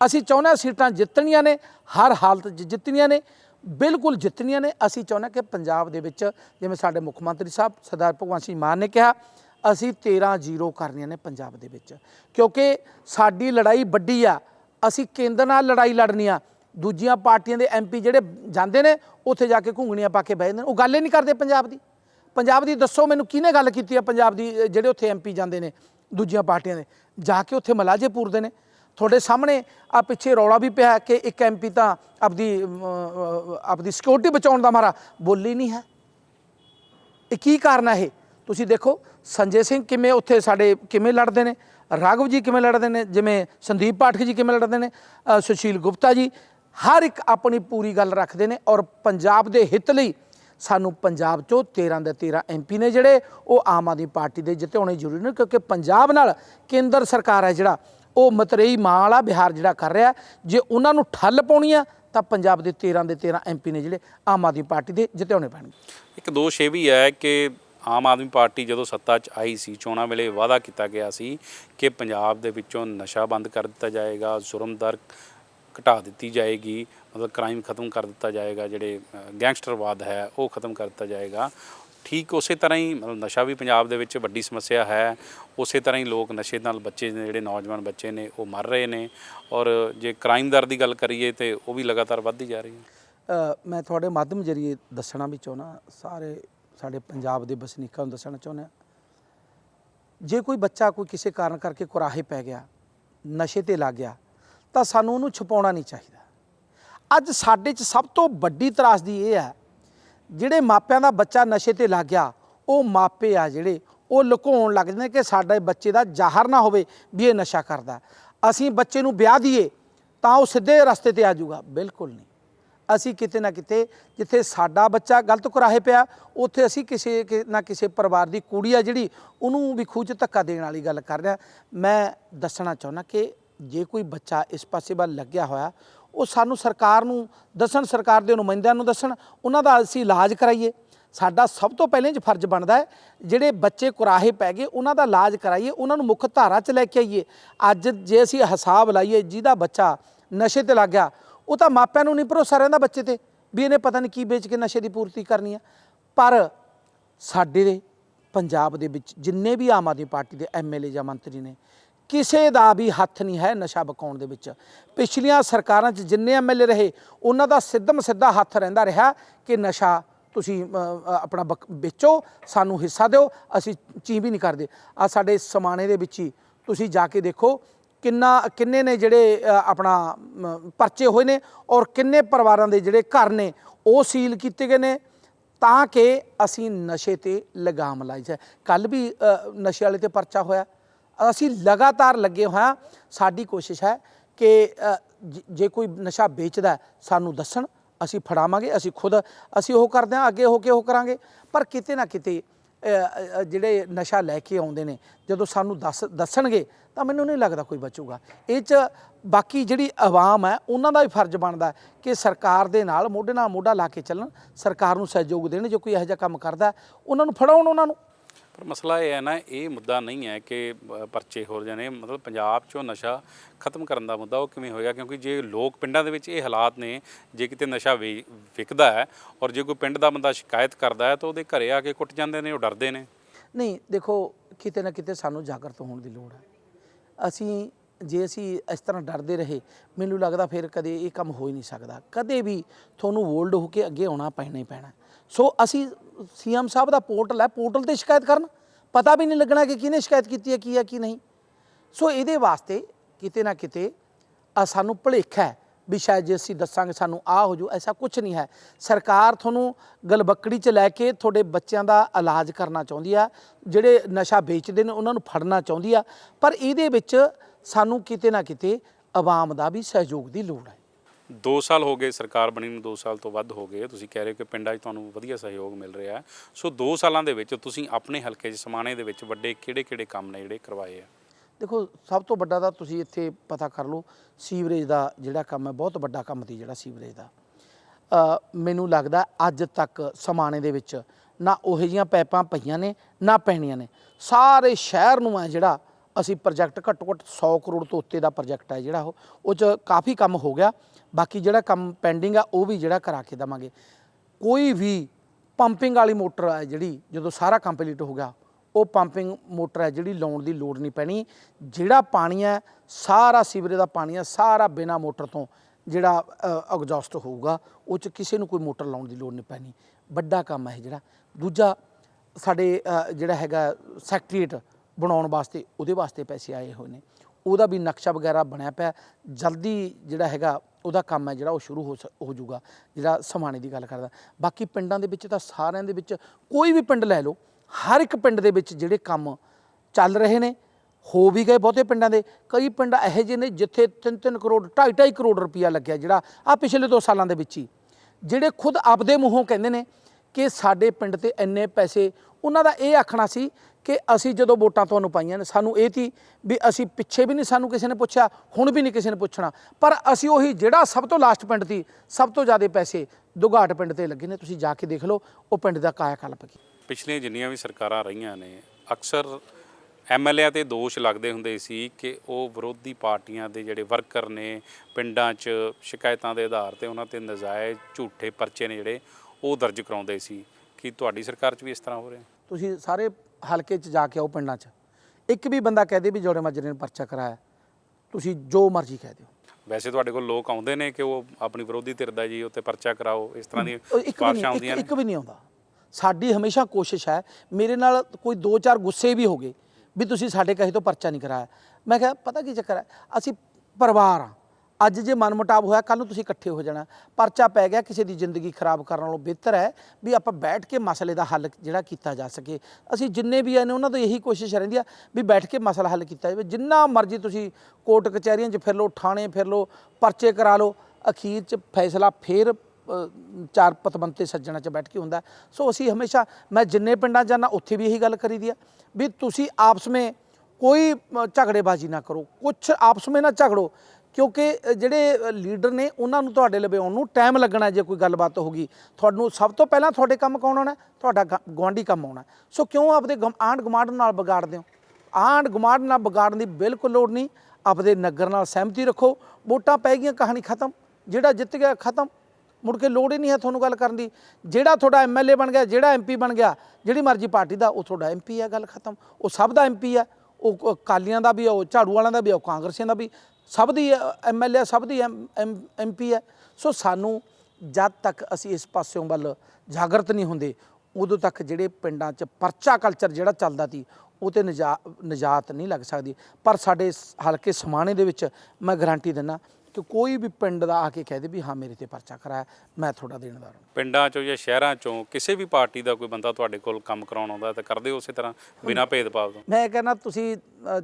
ਅਸੀਂ ਚਾਹੁੰਦੇ ਹਾਂ ਸੀਟਾਂ ਜਿੱਤਣੀਆਂ ਨੇ, ਹਰ ਹਾਲਤ 'ਚ ਜਿੱਤਣੀਆਂ ਨੇ, ਬਿਲਕੁਲ ਜਿੱਤਣੀਆਂ ਨੇ। ਅਸੀਂ ਚਾਹੁੰਦੇ ਹਾਂ ਕਿ ਪੰਜਾਬ ਦੇ ਵਿੱਚ, ਜਿਵੇਂ ਸਾਡੇ ਮੁੱਖ ਮੰਤਰੀ ਸਾਹਿਬ, ਸਰਦਾਰ ਭਗਵੰਤ ਸਿੰਘ ਮਾਨ ਨੇ ਕਿਹਾ ਅਸੀਂ 13 ਜ਼ੀਰੋ ਕਰਨੀਆਂ ਨੇ ਪੰਜਾਬ ਦੇ ਵਿੱਚ। ਕਿਉਂਕਿ ਸਾਡੀ ਲੜਾਈ ਵੱਡੀ ਆ, ਅਸੀਂ ਕੇਂਦਰ ਨਾਲ ਲੜਾਈ ਲੜਨੀ ਆ। ਦੂਜੀਆਂ ਪਾਰਟੀਆਂ ਦੇ ਐਮਪੀ ਜਿਹੜੇ ਜਾਂਦੇ ਨੇ, ਉੱਥੇ ਜਾ ਕੇ ਘੁੰਗਣੀਆਂ ਪਾ ਕੇ ਬਹਿ ਜਾਂਦੇ ਨੇ। ਉਹ ਗੱਲ ਹੀ ਨਹੀਂ ਕਰਦੇ ਪੰਜਾਬ ਦੀ। ਪੰਜਾਬ ਦੀ ਦੱਸੋ ਮੈਨੂੰ ਕਿਹਨੇ ਗੱਲ ਕੀਤੀ ਆ ਪੰਜਾਬ ਦੀ ਜਿਹੜੇ ਉੱਥੇ ਐਮਪੀ ਜਾਂਦੇ ਨੇ, ਦੂਜੀਆਂ ਪਾਰਟੀਆਂ ਦੇ? ਜਾ ਕੇ ਉੱਥੇ ਮਲਾਜੇ ਪੂਰਦੇ ਨੇ। ਤੁਹਾਡੇ ਸਾਹਮਣੇ ਆ ਪਿੱਛੇ ਰੌਲਾ ਵੀ ਪਿਆ ਕਿ ਇੱਕ ਐਮਪੀ ਤਾਂ ਆਪਦੀ ਆਪਦੀ ਸਿਕਿਉਰਿਟੀ ਬਚਾਉਣ ਦਾ ਮਾਰਾ। ਬੋਲੀ ਨਹੀਂ ਹੈ। ਇਹ ਕੀ ਕਾਰਨ ਹੈ ਇਹ? ਤੁਸੀਂ ਦੇਖੋ, ਸੰਜੇ ਸਿੰਘ ਕਿਵੇਂ ਉੱਥੇ ਸਾਡੇ ਕਿਵੇਂ ਲੜਦੇ ਨੇ? ਰਾਘਵ ਜੀ ਕਿਵੇਂ ਲੜਦੇ ਨੇ? ਜਿਵੇਂ ਸੰਦੀਪ ਪਾਠਕ ਜੀ ਕਿਵੇਂ ਲੜਦੇ ਨੇ? ਸੁਸ਼ੀਲ ਗੁਪਤਾ ਜੀ, ਹਰ ਇੱਕ ਆਪਣੀ ਪੂਰੀ ਗੱਲ ਰੱਖਦੇ ਨੇ ਔਰ ਪੰਜਾਬ ਦੇ ਹਿੱਤ ਲਈ ਸਾਨੂੰ ਪੰਜਾਬ ਚੋਂ 13 ਦੇ 13 ਐਮਪੀ ਨੇ ਜਿਹੜੇ ਉਹ ਆਮ ਆਦਮੀ ਪਾਰਟੀ ਦੇ ਜਿਤਾਉਣੇ ਜ਼ਰੂਰੀ ਨੇ ਕਿਉਂਕਿ ਪੰਜਾਬ ਨਾਲ ਕੇਂਦਰ ਸਰਕਾਰ ਹੈ ਜਿਹੜਾ, ਉਹ ਮਤਰੇਈ ਮਾਂ ਵਾਲਾ ਬਿਹਾਰ ਜਿਹੜਾ ਕਰ ਰਿਹਾ, ਜੇ ਉਹਨਾਂ ਨੂੰ ਠੱਲ ਪਾਉਣੀ ਆ, ਤਾਂ ਪੰਜਾਬ ਦੇ 13 ਦੇ 13 ਐਮਪੀ ਨੇ ਜਿਹੜੇ ਆਮ ਆਦਮੀ ਪਾਰਟੀ ਦੇ ਜਿਤਾਉਣੇ ਪੈਣਗੇ। ਇੱਕ ਦੋਸ਼ ਇਹ ਵੀ ਹੈ ਕਿ ਆਮ ਆਦਮੀ ਪਾਰਟੀ ਜਦੋਂ ਸੱਤਾ 'ਚ ਆਈ ਸੀ, ਚੋਣਾਂ ਵੇਲੇ ਵਾਅਦਾ ਕੀਤਾ ਗਿਆ ਸੀ ਕਿ ਪੰਜਾਬ ਦੇ ਵਿੱਚੋਂ ਨਸ਼ਾ ਬੰਦ ਕਰ ਦਿੱਤਾ ਜਾਏਗਾ ਜ਼ੁਰਮ ਦਰ ਘਟਾ ਦਿੱਤੀ ਜਾਏਗੀ, ਮਤਲਬ ਕ੍ਰਾਈਮ ਖਤਮ ਕਰ ਦਿੱਤਾ ਜਾਏਗਾ, ਜਿਹੜੇ ਗੈਂਗਸਟਰਵਾਦ ਹੈ, ਉਹ ਖਤਮ ਕਰ ਦਿੱਤਾ ਜਾਏਗਾ। ਠੀਕ ਉਸੇ ਤਰ੍ਹਾਂ ਹੀ ਮਤਲਬ ਨਸ਼ਾ ਵੀ ਪੰਜਾਬ ਦੇ ਵਿੱਚ ਵੱਡੀ ਸਮੱਸਿਆ ਹੈ। ਉਸੇ ਤਰ੍ਹਾਂ ਹੀ ਲੋਕ ਨਸ਼ੇ ਨਾਲ ਬੱਚੇ ਨੇ, ਜਿਹੜੇ ਨੌਜਵਾਨ ਬੱਚੇ ਨੇ, ਉਹ ਮਰ ਰਹੇ ਨੇ। ਔਰ ਜੇ ਕ੍ਰਾਈਮ ਦਰ ਦੀ ਗੱਲ ਕਰੀਏ ਤੇ ਉਹ ਵੀ ਲਗਾਤਾਰ ਵੱਧਦੀ ਜਾ ਰਹੀ ਹੈ। ਮੈਂ ਤੁਹਾਡੇ ਮਾਧਿਅਮ ਜਰੀਏ ਦੱਸਣਾ ਵੀ ਚਾਹੁੰਦਾ, ਸਾਰੇ ਸਾਡੇ ਪੰਜਾਬ ਦੇ ਵਸਨੀਕਾਂ ਨੂੰ ਦੱਸਣਾ ਚਾਹੁੰਦਾ ਜੇ ਕੋਈ ਬੱਚਾ ਕੋਈ ਕਿਸੇ ਕਾਰਨ ਕਰਕੇ ਕੁਰਾਹੇ ਪੈ ਗਿਆ, ਨਸ਼ੇ ਤੇ ਲੱਗ ਗਿਆ, ਤਾਂ ਸਾਨੂੰ ਉਹਨੂੰ ਛੁਪਾਉਣਾ ਨਹੀਂ ਚਾਹੀਦਾ। ਅੱਜ ਸਾਡੇ 'ਚ ਸਭ ਤੋਂ ਵੱਡੀ ਤਰਾਸਦੀ ਇਹ ਹੈ, ਜਿਹੜੇ ਮਾਪਿਆਂ ਦਾ ਬੱਚਾ ਨਸ਼ੇ ਤੇ ਲੱਗ ਗਿਆ, ਉਹ ਮਾਪੇ ਆ ਜਿਹੜੇ, ਉਹ ਲੁਕਾਉਣ ਲੱਗ ਜਾਂਦੇ ਕਿ ਸਾਡੇ ਬੱਚੇ ਦਾ ਜ਼ਾਹਰ ਨਾ ਹੋਵੇ ਵੀ ਇਹ ਨਸ਼ਾ ਕਰਦਾ। ਅਸੀਂ ਬੱਚੇ ਨੂੰ ਵਿਆਹ ਦਈਏ ਤਾਂ ਉਹ ਸਿੱਧੇ ਰਸਤੇ ਤੇ ਆ ਜਾਊਗਾ। ਬਿਲਕੁਲ ਨਹੀਂ। ਅਸੀਂ ਕਿਤੇ ਨਾ ਕਿਤੇ ਜਿੱਥੇ ਸਾਡਾ ਬੱਚਾ ਗਲਤ ਕੁਰਾਹੇ ਪਿਆ, ਉੱਥੇ ਅਸੀਂ ਕਿਸੇ ਨਾ ਕਿਸੇ ਪਰਿਵਾਰ ਦੀ ਕੁੜੀ ਆ ਜਿਹੜੀ ਉਹਨੂੰ ਵੀ ਖੂਹ 'ਚ ਧੱਕਾ ਦੇਣ ਵਾਲੀ ਗੱਲ ਕਰ ਰਿਹਾ। ਮੈਂ ਦੱਸਣਾ ਚਾਹੁੰਦਾ ਕਿ ਜੇ ਕੋਈ ਬੱਚਾ ਇਸ ਪਾਸੇ ਵੱਲ ਲੱਗਿਆ ਹੋਇਆ, ਉਹ ਸਾਨੂੰ ਸਰਕਾਰ ਨੂੰ ਦੱਸਣ, ਸਰਕਾਰ ਦੇ ਨੁਮਾਇੰਦਿਆਂ ਨੂੰ ਦੱਸਣ, ਉਹਨਾਂ ਦਾ ਅਸੀਂ ਇਲਾਜ ਕਰਾਈਏ। ਸਾਡਾ ਸਭ ਤੋਂ ਪਹਿਲੇ ਜ ਫਰਜ਼ ਬਣਦਾ ਹੈ, ਜਿਹੜੇ ਬੱਚੇ ਕੁਰਾਹੇ ਪੈ ਗਏ, ਉਹਨਾਂ ਦਾ ਇਲਾਜ ਕਰਾਈਏ, ਉਹਨਾਂ ਨੂੰ ਮੁੱਖ ਧਾਰਾ 'ਚ ਲੈ ਕੇ ਆਈਏ। ਅੱਜ ਜੇ ਅਸੀਂ ਹਿਸਾਬ ਲਾਈਏ ਜਿਹਦਾ ਬੱਚਾ ਨਸ਼ੇ ਤੇ ਲੱਗ ਗਿਆ ਉਹ ਤਾਂ ਮਾਪਿਆਂ ਨੂੰ ਨਹੀਂ ਭਰੋਸਾ ਰਹਿੰਦਾ ਬੱਚੇ ਤੇ, ਵੀ ਇਹਨੇ ਪਤਾ ਨਹੀਂ ਕੀ ਵੇਚ ਕੇ ਨਸ਼ੇ ਦੀ ਪੂਰਤੀ ਕਰਨੀ ਆ। ਪਰ ਸਾਡੇ ਦੇ ਪੰਜਾਬ ਦੇ ਵਿੱਚ ਜਿੰਨੇ ਵੀ ਆਮ ਆਦਮੀ ਪਾਰਟੀ ਦੇ ਐਮਐਲਏ ਜਾਂ ਮੰਤਰੀ ਨੇ, ਕਿਸੇ ਦਾ ਵੀ ਹੱਥ ਨਹੀਂ ਹੈ ਨਸ਼ਾ ਬਕਾਉਣ ਦੇ ਵਿੱਚ। ਪਿਛਲੀਆਂ ਸਰਕਾਰਾਂ 'ਚ ਜਿੰਨੇ ਐਮਐਲਏ ਰਹੇ, ਉਹਨਾਂ ਦਾ ਸਿੱਧਮ ਸਿੱਧਾ ਹੱਥ ਰਹਿੰਦਾ ਰਿਹਾ ਕਿ ਨਸ਼ਾ ਤੁਸੀਂ ਆਪਣਾ ਬਕ- ਵੇਚੋ, ਸਾਨੂੰ ਹਿੱਸਾ ਦਿਓ, ਅਸੀਂ ਚੀਂ ਵੀ ਨਹੀਂ ਕਰਦੇ। ਆ ਸਾਡੇ ਸਮਾਣੇ ਦੇ ਵਿੱਚ ਹੀ ਤੁਸੀਂ ਜਾ ਕੇ ਦੇਖੋ ਕਿੰਨਾ, ਕਿੰਨੇ ਨੇ ਜਿਹੜੇ ਆਪਣਾ ਪਰਚੇ ਹੋਏ ਨੇ ਔਰ ਕਿੰਨੇ ਪਰਿਵਾਰਾਂ ਦੇ ਜਿਹੜੇ ਘਰ ਨੇ, ਉਹ ਸੀਲ ਕੀਤੇ ਗਏ ਨੇ ਤਾਂ ਕਿ ਅਸੀਂ ਨਸ਼ੇ ਤੇ ਲਗਾਮ ਲਾਈ ਜਾਏ। ਕੱਲ ਵੀ ਨਸ਼ੇ ਵਾਲੇ ਤੇ ਪਰਚਾ ਹੋਇਆ। ਅਸੀਂ ਲਗਾਤਾਰ ਲੱਗੇ ਹੋਇਆ ਸਾਡੀ ਕੋਸ਼ਿਸ਼ ਹੈ ਕਿ ਜੇ ਕੋਈ ਨਸ਼ਾ ਵੇਚਦਾ ਸਾਨੂੰ ਦੱਸਣ, ਅਸੀਂ ਫੜਾਵਾਂਗੇ, ਅਸੀਂ ਖੁਦ, ਅਸੀਂ ਉਹ ਕਰਦੇ ਹਾਂ, ਅੱਗੇ ਹੋ ਕੇ ਉਹ ਕਰਾਂਗੇ। ਪਰ ਕਿਤੇ ਨਾ ਕਿਤੇ ਜਿਹੜੇ ਨਸ਼ਾ ਲੈ ਕੇ ਆਉਂਦੇ ਨੇ, ਜਦੋਂ ਸਾਨੂੰ ਦੱਸ, ਦੱਸਣਗੇ, ਤਾਂ ਮੈਨੂੰ ਨਹੀਂ ਲੱਗਦਾ ਕੋਈ ਬਚੂਗਾ। ਇਹ ਚ ਬਾਕੀ ਜਿਹੜੀ ਆਵਾਮ ਹੈ, ਉਹਨਾਂ ਦਾ ਵੀ ਫਰਜ਼ ਬਣਦਾ ਕਿ ਸਰਕਾਰ ਦੇ ਨਾਲ ਮੋਢੇ ਨਾਲ ਮੋਢਾ ਲਾ ਕੇ ਚੱਲਣ, ਸਰਕਾਰ ਨੂੰ ਸਹਿਯੋਗ ਦੇਣ, ਜੇ ਕੋਈ ਇਹੋ ਜਿਹਾ ਕੰਮ ਕਰਦਾ ਉਹਨਾਂ ਨੂੰ ਫੜਾਉਣ ਉਹਨਾਂ ਨੂੰ। ਪਰ ਮਸਲਾ ਇਹ ਹੈ ਨਾ, ਇਹ ਮੁੱਦਾ ਨਹੀਂ ਹੈ ਕਿ ਪਰਚੇ ਹੋ ਜਾਣੇ, ਮਤਲਬ ਪੰਜਾਬ 'ਚੋਂ ਨਸ਼ਾ ਖਤਮ ਕਰਨ ਦਾ ਮੁੱਦਾ ਉਹ ਕਿਵੇਂ ਹੋਏਗਾ? ਕਿਉਂਕਿ ਜੇ ਲੋਕ ਪਿੰਡਾਂ ਦੇ ਵਿੱਚ ਇਹ ਹਾਲਾਤ ਨੇ, ਜੇ ਕਿਤੇ ਨਸ਼ਾ ਵੇ- ਵਿਕਦਾ ਹੈ ਔਰ ਜੇ ਕੋਈ ਪਿੰਡ ਦਾ ਬੰਦਾ ਸ਼ਿਕਾਇਤ ਕਰਦਾ ਹੈ ਤਾਂ ਉਹਦੇ ਘਰੇ ਆ ਕੇ ਕੁੱਟ ਜਾਂਦੇ ਨੇ, ਉਹ ਡਰਦੇ ਨੇ। ਨਹੀਂ, ਦੇਖੋ, ਕਿਤੇ ਨਾ ਕਿਤੇ ਸਾਨੂੰ ਜਾਗਰਤ ਹੋਣ ਦੀ ਲੋੜ ਹੈ। ਅਸੀਂ, ਜੇ ਅਸੀਂ ਇਸ ਤਰ੍ਹਾਂ ਡਰਦੇ ਰਹੇ, ਮੈਨੂੰ ਲੱਗਦਾ ਫਿਰ ਕਦੇ ਇਹ ਕੰਮ ਹੋ ਹੀ ਨਹੀਂ ਸਕਦਾ। ਕਦੇ ਵੀ ਤੁਹਾਨੂੰ ਵੋਲਡ ਹੋ ਕੇ ਅੱਗੇ ਆਉਣਾ ਪੈਣਾ ਹੀ ਪੈਣਾ। ਸੋ ਅਸੀਂ ਸੀਐਮ ਸਾਹਿਬ ਦਾ ਪੋਰਟਲ ਹੈ, ਪੋਰਟਲ ਤੇ ਸ਼ਿਕਾਇਤ ਕਰਨ। ਪਤਾ ਵੀ ਨਹੀਂ ਲੱਗਣਾ ਕਿ ਕਿਹਨੇ ਸ਼ਿਕਾਇਤ ਕੀਤੀ ਹੈ, ਕੀ ਹੈ, ਕੀ ਨਹੀਂ। ਸੋ ਇਹਦੇ ਵਾਸਤੇ ਕਿਤੇ ਨਾ ਕਿਤੇ ਸਾਨੂੰ ਭੁਲੇਖਾ ਹੈ ਵੀ ਸ਼ਾਇਦ ਜੇ ਅਸੀਂ ਦੱਸਾਂਗੇ ਸਾਨੂੰ ਆ ਹੋ ਜੂ ਐਸਾ ਕੁਝ ਨਹੀਂ ਹੈ। ਸਰਕਾਰ ਤੁਹਾਨੂੰ ਗਲਬੱਕੜੀ 'ਚ ਲੈ ਕੇ ਤੁਹਾਡੇ ਬੱਚਿਆਂ ਦਾ ਇਲਾਜ ਕਰਨਾ ਚਾਹੁੰਦੀ ਆ, ਜਿਹੜੇ ਨਸ਼ਾ ਵੇਚਦੇ ਨੇ ਉਹਨਾਂ ਨੂੰ ਫੜਨਾ ਚਾਹੁੰਦੀ ਆ, ਪਰ ਇਹਦੇ ਵਿੱਚ ਸਾਨੂੰ ਕਿਤੇ ਨਾ ਕਿਤੇ ਆਵਾਮ ਦਾ ਵੀ ਸਹਿਯੋਗ ਦੀ ਲੋੜ ਹੈ। 2 ਸਾਲ ਹੋ ਗਏ ਸਰਕਾਰ ਬਣੀ ਨੂੰ 2 ਸਾਲ ਤੋਂ ਵੱਧ ਹੋ ਗਏ। ਤੁਸੀਂ ਕਹਿ ਰਹੇ ਹੋ ਕਿ ਪਿੰਡਾਂ 'ਚ ਤੁਹਾਨੂੰ ਵਧੀਆ ਸਹਿਯੋਗ ਮਿਲ ਰਿਹਾ ਹੈ। ਸੋ 2 ਸਾਲਾਂ ਦੇ ਵਿੱਚ ਤੁਸੀਂ ਆਪਣੇ ਹਲਕੇ 'ਚ, ਸਮਾਣੇ ਦੇ ਵਿੱਚ ਵੱਡੇ ਕਿਹੜੇ-ਕਿਹੜੇ ਕੰਮ ਨੇ ਜਿਹੜੇ ਕਰਵਾਏ ਆ? ਦੇਖੋ, ਸਭ ਤੋਂ ਵੱਡਾ ਤਾਂ ਤੁਸੀਂ ਇੱਥੇ ਪਤਾ ਕਰ ਲਓ, ਸੀਵਰੇਜ ਦਾ ਜਿਹੜਾ ਕੰਮ ਹੈ, ਬਹੁਤ ਵੱਡਾ ਕੰਮ ਸੀ ਜਿਹੜਾ ਸੀਵਰੇਜ ਦਾ। ਮੈਨੂੰ ਲੱਗਦਾ ਅੱਜ ਤੱਕ ਸਮਾਣੇ ਦੇ ਵਿੱਚ ਨਾ ਉਹੋ ਜਿਹੀਆਂ ਪਾਈਪਾਂ ਪਈਆਂ ਨੇ, ਨਾ ਪੈਣੀਆਂ ਨੇ। ਸਾਰੇ ਸ਼ਹਿਰ ਨੂੰ ਹੈ ਜਿਹੜਾ ਅਸੀਂ ਪ੍ਰੋਜੈਕਟ ਘੱਟੋ ਘੱਟ 100 ਕਰੋੜ ਤੋਂ ਉੱਤੇ ਦਾ ਪ੍ਰੋਜੈਕਟ ਹੈ ਜਿਹੜਾ ਉਹ ਉਹ ਚ ਕਾਫੀ ਕੰਮ ਹੋ ਗਿਆ। ਬਾਕੀ ਜਿਹੜਾ ਕੰਮ ਪੈਂਡਿੰਗ ਆ, ਉਹ ਵੀ ਜਿਹੜਾ ਕਰਾ ਕੇ ਦਵਾਂਗੇ। ਕੋਈ ਵੀ ਪੰਪਿੰਗ ਵਾਲੀ ਮੋਟਰ ਹੈ ਜਿਹੜੀ, ਜਦੋਂ ਸਾਰਾ ਕੰਪਲੀਟ ਹੋ ਗਿਆ, ਉਹ ਪੰਪਿੰਗ ਮੋਟਰ ਹੈ ਜਿਹੜੀ ਲਾਉਣ ਦੀ ਲੋੜ ਨਹੀਂ ਪੈਣੀ। ਜਿਹੜਾ ਪਾਣੀ ਹੈ ਸਾਰਾ ਸੀਵਰੇਜ ਦਾ ਪਾਣੀ ਹੈ ਸਾਰਾ ਬਿਨਾ ਮੋਟਰ ਤੋਂ ਜਿਹੜਾ ਐਗਜ਼ੌਸਟ ਹੋਊਗਾ, ਉਹ ਚ ਕਿਸੇ ਨੂੰ ਕੋਈ ਮੋਟਰ ਲਾਉਣ ਦੀ ਲੋੜ ਨਹੀਂ ਪੈਣੀ। ਵੱਡਾ ਕੰਮ ਹੈ ਜਿਹੜਾ। ਦੂਜਾ, ਸਾਡੇ ਜਿਹੜਾ ਹੈਗਾ ਸੈਕਟਰੀਏਟ ਬਣਾਉਣ ਵਾਸਤੇ, ਉਹਦੇ ਵਾਸਤੇ ਪੈਸੇ ਆਏ ਹੋਏ ਨੇ। ਉਹਦਾ ਵੀ ਨਕਸ਼ਾ ਵਗੈਰਾ ਬਣਿਆ ਪਿਆ। ਜਲਦੀ ਜਿਹੜਾ ਹੈਗਾ ਉਹਦਾ ਕੰਮ ਹੈ ਜਿਹੜਾ ਉਹ ਸ਼ੁਰੂ ਹੋ ਸ- ਹੋ ਜਾਊਗਾ, ਜਿਹੜਾ ਸਮਾਣੇ ਦੀ ਗੱਲ ਕਰਦਾ। ਬਾਕੀ ਪਿੰਡਾਂ ਦੇ ਵਿੱਚ ਤਾਂ ਸਾਰਿਆਂ ਦੇ ਵਿੱਚ ਕੋਈ ਵੀ ਪਿੰਡ ਲੈ ਲਓ, ਹਰ ਇੱਕ ਪਿੰਡ ਦੇ ਵਿੱਚ ਜਿਹੜੇ ਕੰਮ ਚੱਲ ਰਹੇ ਨੇ, ਹੋ ਵੀ ਗਏ ਬਹੁਤੇ ਪਿੰਡਾਂ ਦੇ। ਕਈ ਪਿੰਡ ਇਹੋ ਜਿਹੇ ਨੇ ਜਿੱਥੇ 3-3 ਕਰੋੜ 2.5 ਕਰੋੜ ਰੁਪਇਆ ਲੱਗਿਆ ਜਿਹੜਾ ਆ ਪਿਛਲੇ 2 ਸਾਲਾਂ ਦੇ ਵਿੱਚ ਹੀ। ਜਿਹੜੇ ਖੁਦ ਆਪਦੇ ਮੂੰਹੋਂ ਕਹਿੰਦੇ ਨੇ ਕਿ ਸਾਡੇ ਪਿੰਡ ਤੇ ਇੰਨੇ ਪੈਸੇ, ਉਹਨਾਂ ਦਾ ਇਹ ਆਖਣਾ ਸੀ ਕਿ ਅਸੀਂ ਜਦੋਂ ਵੋਟਾਂ ਤੁਹਾਨੂੰ ਪਾਈਆਂ ਨੇ ਸਾਨੂੰ ਇਹ ਸੀ ਵੀ ਅਸੀਂ ਪਿੱਛੇ ਵੀ ਨਹੀਂ ਸਾਨੂੰ ਕਿਸੇ ਨੇ ਪੁੱਛਿਆ ਹੁਣ ਵੀ ਨਹੀਂ ਕਿਸੇ ਨੇ ਪੁੱਛਣਾ। ਪਰ ਅਸੀਂ ਉਹੀ ਜਿਹੜਾ ਸਭ ਤੋਂ ਲਾਸਟ ਪਿੰਡ ਸੀ ਸਭ ਤੋਂ ਜ਼ਿਆਦਾ ਪੈਸੇ ਦੁਗਾਟ ਪਿੰਡ ਤੇ ਲੱਗੇ ਨੇ ਤੁਸੀਂ ਜਾ ਕੇ ਦੇਖ ਲਓ ਉਹ ਪਿੰਡ ਦਾ ਕਾਇਆ ਕਲਪ ਕੀ? ਪਿਛਲੀਆਂ ਜਿੰਨੀਆਂ ਵੀ ਸਰਕਾਰਾਂ ਰਹੀਆਂ ਨੇ ਅਕਸਰ ਐਮਐਲਏ ਤੇ ਦੋਸ਼ ਲੱਗਦੇ ਹੁੰਦੇ ਸੀ ਕਿ ਉਹ ਵਿਰੋਧੀ ਪਾਰਟੀਆਂ ਦੇ ਜਿਹੜੇ ਵਰਕਰ ਨੇ ਪਿੰਡਾਂ 'ਚ ਸ਼ਿਕਾਇਤਾਂ ਦੇ ਆਧਾਰ ਤੇ ਉਹਨਾਂ ਤੇ ਨਜਾਇਜ਼ ਝੂਠੇ ਪਰਚੇ ਨੇ ਜਿਹੜੇ ਉਹ ਦਰਜ ਕਰਾਉਂਦੇ ਸੀ। ਕਿ ਤੁਹਾਡੀ ਸਰਕਾਰ 'ਚ ਵੀ ਇਸ ਤਰ੍ਹਾਂ ਹੋ ਰਿਹਾ? ਤੁਸੀਂ ਸਾਰੇ ਹਲਕੇ 'ਚ ਜਾ ਕੇ ਆਓ ਪਿੰਡਾਂ 'ਚ। ਇੱਕ ਵੀ ਬੰਦਾ ਕਹਦੇ ਵੀ ਜੋੜੇ ਮਾਜਰੇ ਨੇ ਪਰਚਾ ਕਰਾਇਆ। ਤੁਸੀਂ ਜੋ ਮਰਜ਼ੀ ਕਹਿ ਦਿਓ। ਵੈਸੇ ਤੁਹਾਡੇ ਕੋਲ ਲੋਕ ਆਉਂਦੇ ਨੇ ਕਿ ਉਹ ਆਪਣੀ ਵਿਰੋਧੀ ਧਿਰ ਦਾ ਜੀ ਉੱਤੇ ਪਰਚਾ ਕਰਾਓ ਇਸ ਤਰ੍ਹਾਂ ਵੀ ਸਿਫਾਰਸ਼ਾਂ ਆਉਂਦੀਆਂ ਨੇ ਇੱਕ ਵੀ ਨਹੀਂ ਆਉਂਦਾ। ਸਾਡੀ ਹਮੇਸ਼ਾ ਕੋਸ਼ਿਸ਼ ਹੈ ਮੇਰੇ ਨਾਲ ਕੋਈ ਦੋ ਚਾਰ ਗੁੱਸੇ ਵੀ ਹੋ ਗਏ ਵੀ ਤੁਸੀਂ ਸਾਡੇ ਕਹੇ ਤੋਂ ਪਰਚਾ ਨਹੀਂ ਕਰਾਇਆ। ਮੈਂ ਕਿਹਾ ਪਤਾ ਕੀ ਚੱਕਰ ਹੈ? ਅਸੀਂ ਪਰਿਵਾਰ ਆ ਅੱਜ ਜੇ ਮਨਮੁਟਾਵ ਹੋਇਆ ਕੱਲ ਨੂੰ ਤੁਸੀਂ ਇਕੱਠੇ ਹੋ ਜਾਣਾ। ਪਰਚਾ ਪੈ ਗਿਆ, ਕਿਸੇ ਦੀ ਜ਼ਿੰਦਗੀ ਖਰਾਬ ਕਰਨ ਨਾਲੋਂ ਬਿਹਤਰ ਹੈ ਵੀ ਆਪਾਂ ਬੈਠ ਕੇ ਮਸਲੇ ਦਾ ਹੱਲ ਜਿਹੜਾ ਕੀਤਾ ਜਾ ਸਕੇ। ਅਸੀਂ ਜਿੰਨੇ ਵੀ ਆਏ ਨੇ, ਉਹਨਾਂ ਤੋਂ ਇਹੀ ਕੋਸ਼ਿਸ਼ ਰਹਿੰਦੀ ਆ ਵੀ ਬੈਠ ਕੇ ਮਸਲਾ ਹੱਲ ਕੀਤਾ ਜਾਵੇ। ਜਿੰਨਾ ਮਰਜ਼ੀ ਤੁਸੀਂ ਕੋਰਟ ਕਚਹਿਰੀਆਂ 'ਚ ਫਿਰ ਲਓ, ਥਾਣੇ ਫਿਰ ਲਓ, ਪਰਚੇ ਕਰਾ ਲਓ, ਅਖੀਰ 'ਚ ਫੈਸਲਾ ਫੇਰ ਚਾਰ ਪਤਵੰਤੇ ਸੱਜਣਾ 'ਚ ਬੈਠ ਕੇ ਹੁੰਦਾ। ਸੋ ਅਸੀਂ ਹਮੇਸ਼ਾ, ਮੈਂ ਜਿੰਨੇ ਪਿੰਡਾਂ ਜਾਣਾ ਉੱਥੇ ਵੀ ਇਹੀ ਗੱਲ ਕਰੀਦੀ ਆ ਵੀ ਤੁਸੀਂ ਆਪਸ ਵਿੱਚ ਕੋਈ ਝਗੜੇਬਾਜ਼ੀ ਨਾ ਕਰੋ। ਕੁਛ ਆਪਸ ਵਿੱਚ ਨਾ ਝਗੜੋ। ਕਿਉਂਕਿ ਜਿਹੜੇ ਲੀਡਰ ਨੇ ਉਹਨਾਂ ਨੂੰ ਤੁਹਾਡੇ ਲਵੇ ਆਉਣ ਨੂੰ ਟਾਈਮ ਲੱਗਣਾ ਜੇ ਕੋਈ ਗੱਲਬਾਤ ਹੋਗੀ ਤੁਹਾਨੂੰ ਸਭ ਤੋਂ ਪਹਿਲਾਂ ਤੁਹਾਡੇ ਕੰਮ ਕੌਣ ਆਉਣਾ? ਤੁਹਾਡਾ ਗ- ਗੁਆਂਢੀ ਕੰਮ ਆਉਣਾ। ਸੋ ਕਿਉਂ ਆਪਦੇ ਗਮ- ਆਂਢ ਗੁਆਂਢ ਨਾਲ ਵਿਗਾੜਦੇ ਹੋ? ਆਂਢ ਗੁਆਂਢ ਨਾਲ ਵਿਗਾੜਨ ਦੀ ਬਿਲਕੁਲ ਲੋੜ ਨਹੀਂ। ਆਪਦੇ ਨਗਰ ਨਾਲ ਸਹਿਮਤੀ ਰੱਖੋ। ਵੋਟਾਂ ਪੈ ਗਈਆਂ, ਕਹਾਣੀ ਖਤਮ। ਜਿਹੜਾ ਜਿੱਤ ਗਿਆ, ਖਤਮ। ਮੁੜ ਕੇ ਲੋੜ ਹੀ ਨਹੀਂ ਹੈ ਤੁਹਾਨੂੰ ਗੱਲ ਕਰਨ ਦੀ। ਜਿਹੜਾ ਤੁਹਾਡਾ ਐਮਐਲਏ ਬਣ ਗਿਆ, ਜਿਹੜਾ ਐਮਪੀ ਬਣ ਗਿਆ, ਜਿਹੜੀ ਮਰਜ਼ੀ ਪਾਰਟੀ ਦਾ, ਉਹ ਤੁਹਾਡਾ ਐਮਪੀ ਹੈ, ਗੱਲ ਖਤਮ। ਉਹ ਸਭ ਦਾ ਐਮਪੀ ਹੈ। ਉਹ ਕ- ਕਾਲੀਆਂ ਦਾ ਵੀ ਹੈ, ਉਹ ਝਾੜੂ ਵਾਲਿਆਂ ਦਾ ਵੀ ਹੈ, ਉਹ ਕਾਂਗਰਸੀਆਂ ਦਾ ਵੀ। ਸਭ ਦੀ ਐਮਐਲਏ ਸਭ ਦੀ ਐਮਪੀ ਹੈ। ਸੋ ਸਾਨੂੰ ਜਦ ਤੱਕ ਅਸੀਂ ਇਸ ਪਾਸਿਓਂ ਵੱਲ ਜਾਗਰਤ ਨਹੀਂ ਹੁੰਦੇ, ਉਦੋਂ ਤੱਕ ਜਿਹੜੇ ਪਿੰਡਾਂ 'ਚ ਪਰਚਾ ਕਲਚਰ ਜਿਹੜਾ ਚੱਲਦਾ ਸੀ, ਉਹ ਤੇ ਨਜਾ, ਨਜਾਤ ਨਹੀਂ ਲੱਗ ਸਕਦੀ। ਪਰ ਸਾਡੇ ਹਲਕੇ ਸਮਾਣੇ ਦੇ ਵਿੱਚ ਮੈਂ ਗਾਰੰਟੀ ਦਿੰਦਾ ਕਿ ਕੋਈ ਵੀ ਪਿੰਡ ਦਾ ਆ ਕੇ ਕਹਿ ਦੇ ਵੀ ਹਾਂ ਮੇਰੇ ਤੇ ਪਰਚਾ ਕਰਾਇਆ ਮੈਂ ਤੁਹਾਡਾ ਦੇਣਦਾਰ ਹਾਂ। ਪਿੰਡਾਂ 'ਚੋਂ ਜਾਂ ਸ਼ਹਿਰਾਂ 'ਚੋਂ ਕਿਸੇ ਵੀ ਪਾਰਟੀ ਦਾ ਕੋਈ ਬੰਦਾ ਤੁਹਾਡੇ ਕੋਲ ਕੰਮ ਕਰਾਉਣ ਆਉਂਦਾ ਤਾਂ ਕਰਦੇ ਹੋ ਉਸੇ ਤਰ੍ਹਾਂ ਬਿਨਾਂ ਭੇਦਭਾਵ ਤੋਂ? ਮੈਂ ਕਹਿੰਦਾ ਤੁਸੀਂ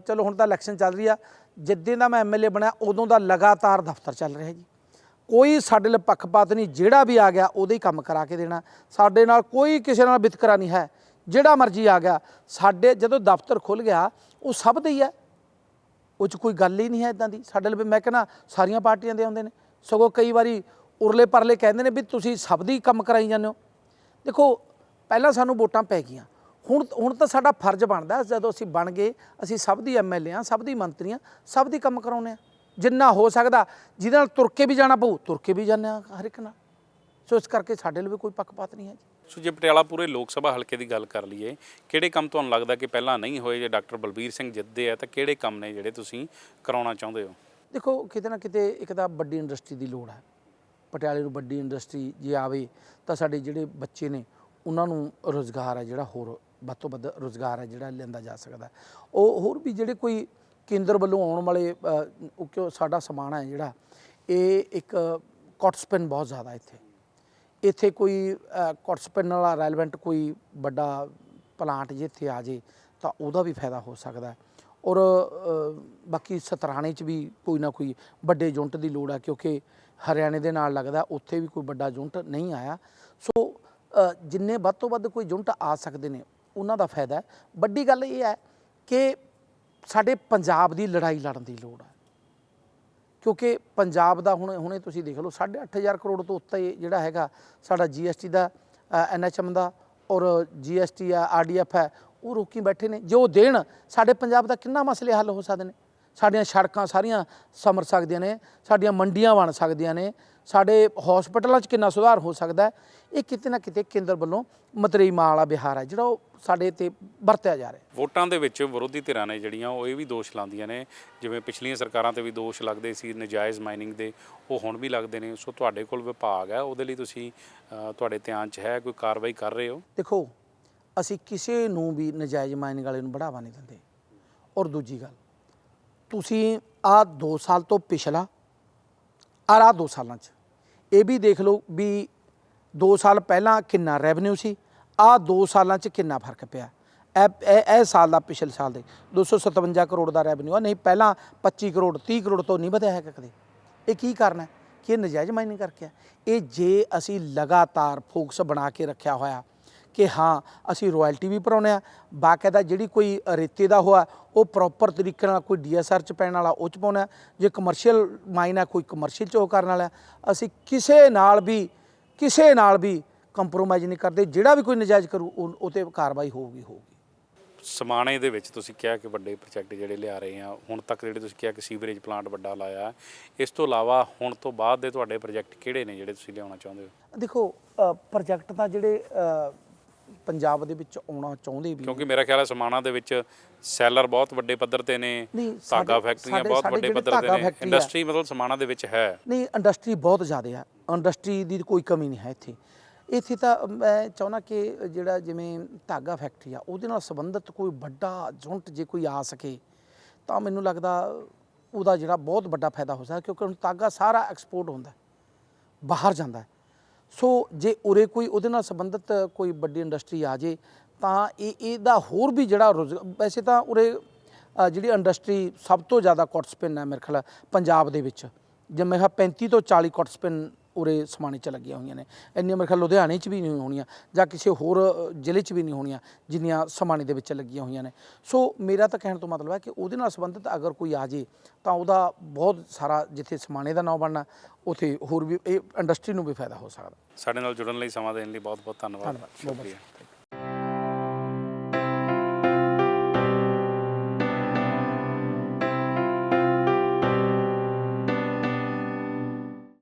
ਚਲੋ ਹੁਣ ਤਾਂ ਇਲੈਕਸ਼ਨ ਚੱਲ ਰਹੀ ਆ ਜਿੱਦਾਂ ਦਾ ਮੈਂ ਐਮਐਲਏ ਬਣਿਆ ਉਦੋਂ ਦਾ ਲਗਾਤਾਰ ਦਫ਼ਤਰ ਚੱਲ ਰਿਹਾ ਜੀ। ਕੋਈ ਸਾਡੇ ਲਈ ਪੱਖਪਾਤ ਨਹੀਂ ਜਿਹੜਾ ਵੀ ਆ ਗਿਆ ਉਹਦੇ ਹੀ ਕੰਮ ਕਰਾ ਕੇ ਦੇਣਾ। ਸਾਡੇ ਨਾਲ ਕੋਈ ਕਿਸੇ ਨਾਲ ਵਿਤਕਰਾ ਨਹੀਂ ਹੈ ਜਿਹੜਾ ਮਰਜ਼ੀ ਆ ਗਿਆ ਸਾਡੇ ਜਦੋਂ ਦਫ਼ਤਰ ਖੁੱਲ ਗਿਆ ਉਹ ਸਭ ਦਾ ਹੀ ਹੈ। ਉਹ 'ਚ ਕੋਈ ਗੱਲ ਹੀ ਨਹੀਂ ਹੈ ਇਦਾਂ ਦੀ। ਸਾਡੇ ਲਈ ਮੈਂ ਕਹਿੰਦਾ ਸਾਰੀਆਂ ਪਾਰਟੀਆਂ ਦੇ ਆਉਂਦੇ ਨੇ। ਸਗੋਂ ਕਈ ਵਾਰੀ ਉਰਲੇ ਪਰਲੇ ਕਹਿੰਦੇ ਨੇ ਵੀ ਤੁਸੀਂ ਸਭ ਦੀ ਕੰਮ ਕਰਾਈ ਜਾਂਦੇ ਹੋ। ਦੇਖੋ, ਪਹਿਲਾਂ ਸਾਨੂੰ ਵੋਟਾਂ ਪੈ ਗਈਆਂ। ਹੁਣ ਹੁਣ ਤਾਂ ਸਾਡਾ ਫਰਜ਼ ਬਣਦਾ ਜਦੋਂ ਅਸੀਂ ਬਣ ਗਏ, ਅਸੀਂ ਸਭ ਦੀ ਐਮਐਲਏ ਆ ਸਭ ਦੀ ਮੰਤਰੀ ਆ ਸਭ ਦੀ ਕੰਮ ਕਰਾਉਨੇ ਆ ਜਿੰਨਾ ਹੋ ਸਕਦਾ, ਜਿਹਦੇ ਨਾਲ ਤੁਰ ਕੇ ਵੀ ਜਾਣਾ ਪਊ, ਤੁਰ ਕੇ ਵੀ ਜਾਂਦੇ ਆ ਹਰ ਇੱਕ ਨਾਲ। ਸੋ ਇਸ ਕਰਕੇ ਸਾਡੇ ਲਈ ਵੀ ਕੋਈ ਪੱਖਪਾਤ ਨਹੀਂ ਹੈ ਜੀ। ਸੋ ਜੇ ਪਟਿਆਲਾ ਪੂਰੇ ਲੋਕ ਸਭਾ ਹਲਕੇ ਦੀ ਗੱਲ ਕਰ ਲਈਏ ਕਿਹੜੇ ਕੰਮ ਤੁਹਾਨੂੰ ਲੱਗਦਾ ਕਿ ਪਹਿਲਾਂ ਨਹੀਂ ਹੋਏ ਜੇ ਡਾਕਟਰ ਬਲਬੀਰ ਸਿੰਘ ਜਿੱਤਦੇ ਆ ਤਾਂ ਕਿਹੜੇ ਕੰਮ ਨੇ ਜਿਹੜੇ ਤੁਸੀਂ ਕਰਾਉਣਾ ਚਾਹੁੰਦੇ ਹੋ? ਦੇਖੋ ਕਿਤੇ ਨਾ ਕਿਤੇ ਇੱਕ ਤਾਂ ਵੱਡੀ ਇੰਡਸਟਰੀ ਦੀ ਲੋੜ ਹੈ। ਪਟਿਆਲੇ ਨੂੰ ਵੱਡੀ ਇੰਡਸਟਰੀ ਜੇ ਆਵੇ ਤਾਂ ਸਾਡੇ ਜਿਹੜੇ ਬੱਚੇ ਨੇ ਉਹਨਾਂ ਨੂੰ ਰੋਜ਼ਗਾਰ ਹੈ ਜਿਹੜਾ ਹੋਰ ਵੱਧ ਤੋਂ ਵੱਧ ਰੋਜ਼ਗਾਰ ਹੈ ਜਿਹੜਾ ਲੈਂਦਾ ਜਾ ਸਕਦਾ। ਉਹ ਹੋਰ ਵੀ ਜਿਹੜੇ ਕੋਈ ਕੇਂਦਰ ਵੱਲੋਂ ਆਉਣ ਵਾਲੇ ਉਹ ਕਿਉਂ ਸਾਡਾ ਸਮਾਨ ਹੈ ਜਿਹੜਾ ਇਹ ਇੱਕ ਕਾਟਸਪਿਨ ਬਹੁਤ ਜ਼ਿਆਦਾ ਇੱਥੇ। ਇੱਥੇ ਕੋਈ ਕਾਟਸਪਿਨ ਵਾਲਾ ਰੈਲੇਵੈਂਟ ਕੋਈ ਵੱਡਾ ਪਲਾਂਟ ਜੇ ਇੱਥੇ ਆ ਜੇ, ਤਾਂ ਉਹਦਾ ਵੀ ਫਾਇਦਾ ਹੋ ਸਕਦਾ ਹੈ। ਔਰ ਬਾਕੀ ਸਤਰਾਣੇ 'ਚ ਵੀ ਕੋਈ ਨਾ ਕੋਈ ਵੱਡੇ ਯੂਨਿਟ ਦੀ ਲੋੜ ਹੈ, ਕਿਉਂਕਿ ਹਰਿਆਣੇ ਦੇ ਨਾਲ ਲੱਗਦਾ ਉੱਥੇ ਵੀ ਕੋਈ ਵੱਡਾ ਯੂਨਿਟ ਨਹੀਂ ਆਇਆ। ਸੋ ਜਿੰਨੇ ਵੱਧ ਤੋਂ ਵੱਧ ਕੋਈ ਯੂਨਿਟ ਆ ਸਕਦੇ ਨੇ, ਉਹਨਾਂ ਦਾ ਫਾਇਦਾ ਹੈ। ਵੱਡੀ ਗੱਲ ਇਹ ਹੈ ਕਿ ਸਾਡੇ ਪੰਜਾਬ ਦੀ ਲੜਾਈ ਲੜਨ ਦੀ ਲੋੜ ਹੈ। ਕਿਉਂਕਿ ਪੰਜਾਬ ਦਾ ਹੁਣ, ਹੁਣੇ ਤੁਸੀਂ ਦੇਖ ਲਓ 8.5 ਕਰੋੜ ਤੋਂ ਉੱਤੇ ਜਿਹੜਾ ਹੈਗਾ ਸਾਡਾ ਜੀਐਸਟੀ ਦਾ ਐਨਐਚਐਮ ਦਾ ਔਰ ਜੀਐਸਟੀ ਆ ਆਰਡੀਐਫ ਹੈ, ਉਹ ਰੋਕੀ ਬੈਠੇ ਨੇ। ਜੋ ਦੇਣ, ਸਾਡੇ ਪੰਜਾਬ ਦਾ ਕਿੰਨਾ ਮਸਲੇ ਹੱਲ ਹੋ ਸਕਦੇ ਨੇ? ਸਾਡੀਆਂ ਸੜਕਾਂ ਸਾਰੀਆਂ ਸਮਰ ਸਕਦੀਆਂ ਨੇ ਸਾਡੀਆਂ ਮੰਡੀਆਂ ਬਣ ਸਕਦੀਆਂ ਨੇ ਸਾਡੇ ਹਸਪੀਟਲਾਂ 'ਚ ਕਿੰਨਾ ਸੁਧਾਰ ਹੋ ਸਕਦਾ ਇਹ ਕਿਤੇ ਨਾ ਕਿਤੇ ਕੇਂਦਰ ਵੱਲੋਂ ਮਤਰੇਈ ਮਾਂ ਵਾਲਾ ਬਿਹਾਰ ਹੈ ਜਿਹੜਾ ਉਹ ਸਾਡੇ ਤੇ ਵਰਤਿਆ ਜਾ ਰਿਹਾ ਵੋਟਾਂ ਦੇ ਵਿੱਚ ਵਿਰੋਧੀ ਧਿਰਾਂ ਨੇ ਜਿਹੜੀਆਂ ਉਹ ਇਹ ਵੀ ਦੋਸ਼ ਲਾਉਂਦੀਆਂ ਨੇ ਜਿਵੇਂ ਪਿਛਲੀਆਂ ਸਰਕਾਰਾਂ ਤੇ ਵੀ ਦੋਸ਼ ਲੱਗਦੇ ਸੀ ਨਜਾਇਜ਼ ਮਾਈਨਿੰਗ ਦੇ ਉਹ ਹੁਣ ਵੀ ਲੱਗਦੇ ਨੇ ਸੋ ਤੁਹਾਡੇ ਕੋਲ ਵਿਭਾਗ ਹੈ ਉਹਦੇ ਲਈ ਤੁਸੀਂ ਤੁਹਾਡੇ ਧਿਆਨ 'ਚ ਹੈ ਕੋਈ ਕਾਰਵਾਈ ਕਰ ਰਹੇ ਹੋ? ਦੇਖੋ ਅਸੀਂ ਕਿਸੇ ਨੂੰ ਵੀ ਨਜਾਇਜ਼ ਮਾਈਨਿੰਗ ਵਾਲੇ ਨੂੰ ਬੜਾਵਾ ਨਹੀਂ ਦਿੰਦੇ। ਔਰ ਦੂਜੀ ਗੱਲ ਤੁਸੀਂ ਆਹ 2 ਸਾਲ ਤੋਂ ਪਿਛਲਾ ਔਰ ਆਹ 2 ਸਾਲਾਂ 'ਚ। ਇਹ ਵੀ ਦੇਖ ਲਓ ਵੀ 2 ਸਾਲ ਪਹਿਲਾਂ ਕਿੰਨਾ ਰੈਵਨਿਊ ਸੀ ਆਹ 2 ਸਾਲਾਂ 'ਚ ਕਿੰਨਾ ਫ਼ਰਕ ਪਿਆ। ਇਹ ਇਹ ਇਹ ਸਾਲ ਦਾ ਪਿਛਲੇ ਸਾਲ ਦੇ 257 ਕਰੋੜ ਦਾ ਰੈਵਨਿਊ ਆ, ਨਹੀਂ ਪਹਿਲਾਂ 25 ਕਰੋੜ 30 ਕਰੋੜ ਤੋਂ ਨਹੀਂ ਵਧਿਆ ਹੈਗਾ ਕਦੇ। ਇਹ ਕੀ ਕਾਰਨ ਹੈ? ਕਿ ਇਹ ਨਜਾਇਜ਼ ਮਾਈਨਿੰਗ ਕਰਕੇ ਆ। ਇਹ ਜੇ ਅਸੀਂ ਲਗਾਤਾਰ ਫੋਕਸ ਬਣਾ ਕੇ ਰੱਖਿਆ ਹੋਇਆ ਕਿ ਹਾਂ ਅਸੀਂ ਰਾਇਲਟੀ ਵੀ ਭਰਾਉਂਦੇ ਆ ਬਾਕਾਇਦਾ ਜਿਹੜੀ ਕੋਈ ਰੇਤੇ ਦਾ ਹੋਆ ਉਹ ਪ੍ਰੋਪਰ ਤਰੀਕੇ ਨਾਲ ਕੋਈ ਡੀਐਸਆਰ ਚ ਪੈਣ ਵਾਲਾ ਉਹ ਚ ਪਾਉਣਾ। ਜੇ ਕਮਰਸ਼ੀਅਲ ਮਾਈਨ ਹੈ ਕੋਈ ਕਮਰਸ਼ੀਅਲ ਚ ਉਹ ਕਰਨ ਵਾਲਾ। ਅਸੀਂ ਕਿਸੇ ਨਾਲ ਵੀ ਕਿਸੇ ਨਾਲ ਵੀ ਕੰਪਰੋਮਾਈਜ਼ ਨਹੀਂ ਕਰਦੇ ਜਿਹੜਾ ਵੀ ਕੋਈ ਨਜਾਇਜ਼ ਕਰੂ ਉਹ ਤੇ ਕਾਰਵਾਈ ਹੋਊਗੀ ਹੋਊਗੀ ਸਮਾਣੇ ਦੇ ਵਿੱਚ ਤੁਸੀਂ ਕਿਹਾ ਕਿ ਵੱਡੇ ਪ੍ਰੋਜੈਕਟ ਜਿਹੜੇ ਲਿਆ ਰਹੇ ਆ ਹੁਣ ਤੱਕ ਜਿਹੜੇ ਤੁਸੀਂ ਕਿਹਾ ਕਿ ਸੀਵਰੇਜ ਪਲਾਂਟ ਵੱਡਾ ਲਾਇਆ ਇਸ ਤੋਂ ਇਲਾਵਾ ਹੁਣ ਤੋਂ ਬਾਅਦ ਦੇ ਤੁਹਾਡੇ ਪ੍ਰੋਜੈਕਟ ਕਿਹੜੇ ਨੇ ਜਿਹੜੇ ਤੁਸੀਂ ਲਿਆਉਣਾ ਚਾਹੁੰਦੇ ਹੋ ਦੇਖੋ ਪ੍ਰੋਜੈਕਟ ਤਾਂ ਜਿਹੜੇ ਪੰਜਾਬ ਦੇ ਵਿੱਚ ਆਉਣਾ ਚਾਹੁੰਦੇ ਵੀ ਕਿਉਂਕਿ ਮੇਰਾ ਖਿਆਲ ਹੈ ਸਮਾਣਾ ਦੇ ਵਿੱਚ ਸੈਲਰ ਬਹੁਤ ਵੱਡੇ ਪੱਧਰ ਤੇ ਨੇ ਧਾਗਾ ਫੈਕਟਰੀਆਂ ਬਹੁਤ ਵੱਡੇ ਪੱਧਰ ਤੇ ਨੇ। ਇੰਡਸਟਰੀ ਮਤਲਬ ਸਮਾਣਾ ਦੇ ਵਿੱਚ ਹੈ। ਨਹੀਂ ਇੰਡਸਟਰੀ ਬਹੁਤ ਜ਼ਿਆਦਾ ਆ। ਇੰਡਸਟਰੀ ਦੀ ਕੋਈ ਕਮੀ ਨਹੀਂ ਹੈ ਇੱਥੇ। ਇੱਥੇ ਤਾਂ ਮੈਂ ਚਾਹੁੰਦਾ ਕਿ ਜਿਹੜਾ ਜਿਵੇਂ ਧਾਗਾ ਫੈਕਟਰੀ ਆ ਉਹਦੇ ਨਾਲ ਸੰਬੰਧਿਤ ਕੋਈ ਵੱਡਾ ਯੂਨਿਟ ਜੇ ਕੋਈ ਆ ਸਕੇ ਤਾਂ ਮੈਨੂੰ ਲੱਗਦਾ ਉਹਦਾ ਜਿਹੜਾ ਬਹੁਤ ਵੱਡਾ ਫਾਇਦਾ ਹੋ ਸਕਦਾ ਕਿਉਂਕਿ ਹੁਣ ਧਾਗਾ ਸਾਰਾ ਐਕਸਪੋਰਟ ਹੁੰਦਾ ਹੈ, ਬਾਹਰ ਜਾਂਦਾ ਹੈ। ਸੋ ਜੇ ਉਰੇ ਕੋਈ ਉਹਦੇ ਨਾਲ ਸੰਬੰਧਿਤ ਕੋਈ ਵੱਡੀ ਇੰਡਸਟਰੀ ਆ ਜੇ, ਤਾਂ ਇਹ, ਇਹਦਾ ਹੋਰ ਵੀ ਜਿਹੜਾ ਰੁਜ਼ਗਾਰ ਵੈਸੇ ਤਾਂ ਉਰੇ ਜਿਹੜੀ ਇੰਡਸਟਰੀ ਸਭ ਤੋਂ ਜ਼ਿਆਦਾ ਕੋਟਸਪਿਨ ਹੈ ਮੇਰੇ ਖਿਆਲ, ਪੰਜਾਬ ਦੇ ਵਿੱਚ। ਜਿਵੇਂ ਕਿਹਾ 35 ਤੋਂ 40 ਕੋਟਸਪਿਨ ਉਰੇ ਸਮਾਣੇ ਚ ਲੱਗੀਆਂ ਹੋਈਆਂ ਨੇ। ਇੰਨੀਆਂ ਮੇਰੇ ਖਿਆਲ ਲੁਧਿਆਣੇ ਚ ਵੀ ਨਹੀਂ ਹੋਣੀਆਂ ਜਾਂ ਕਿਸੇ ਹੋਰ ਜ਼ਿਲ੍ਹੇ ਚ ਵੀ ਨਹੀਂ ਹੋਣੀਆਂ ਜਿੰਨੀਆਂ ਸਮਾਣੇ ਦੇ ਵਿੱਚ ਲੱਗੀਆਂ ਹੋਈਆਂ ਨੇ। ਸੋ ਮੇਰਾ ਤਾਂ ਕਹਿਣ ਤੋਂ ਮਤਲਬ ਹੈ ਕਿ ਉਹਦੇ ਨਾਲ ਸੰਬੰਧਿਤ ਅਗਰ ਕੋਈ ਆ ਜੇ ਤਾਂ ਉਹਦਾ ਬਹੁਤ ਸਾਰਾ ਜਿੱਥੇ ਸਮਾਣੇ ਦਾ ਨਾਮ ਬਣਨਾ ਉਥੇ ਹੋਰ ਵੀ ਇਹ ਇੰਡਸਟਰੀ ਨੂੰ ਵੀ ਫਾਇਦਾ ਹੋ ਸਕਦਾ। ਸਾਡੇ ਨਾਲ ਜੁੜਨ ਲਈ ਸਮਾਂ ਦੇਣ ਲਈ ਬਹੁਤ ਬਹੁਤ ਧੰਨਵਾਦ। ਸ਼ੁਕਰੀਆ।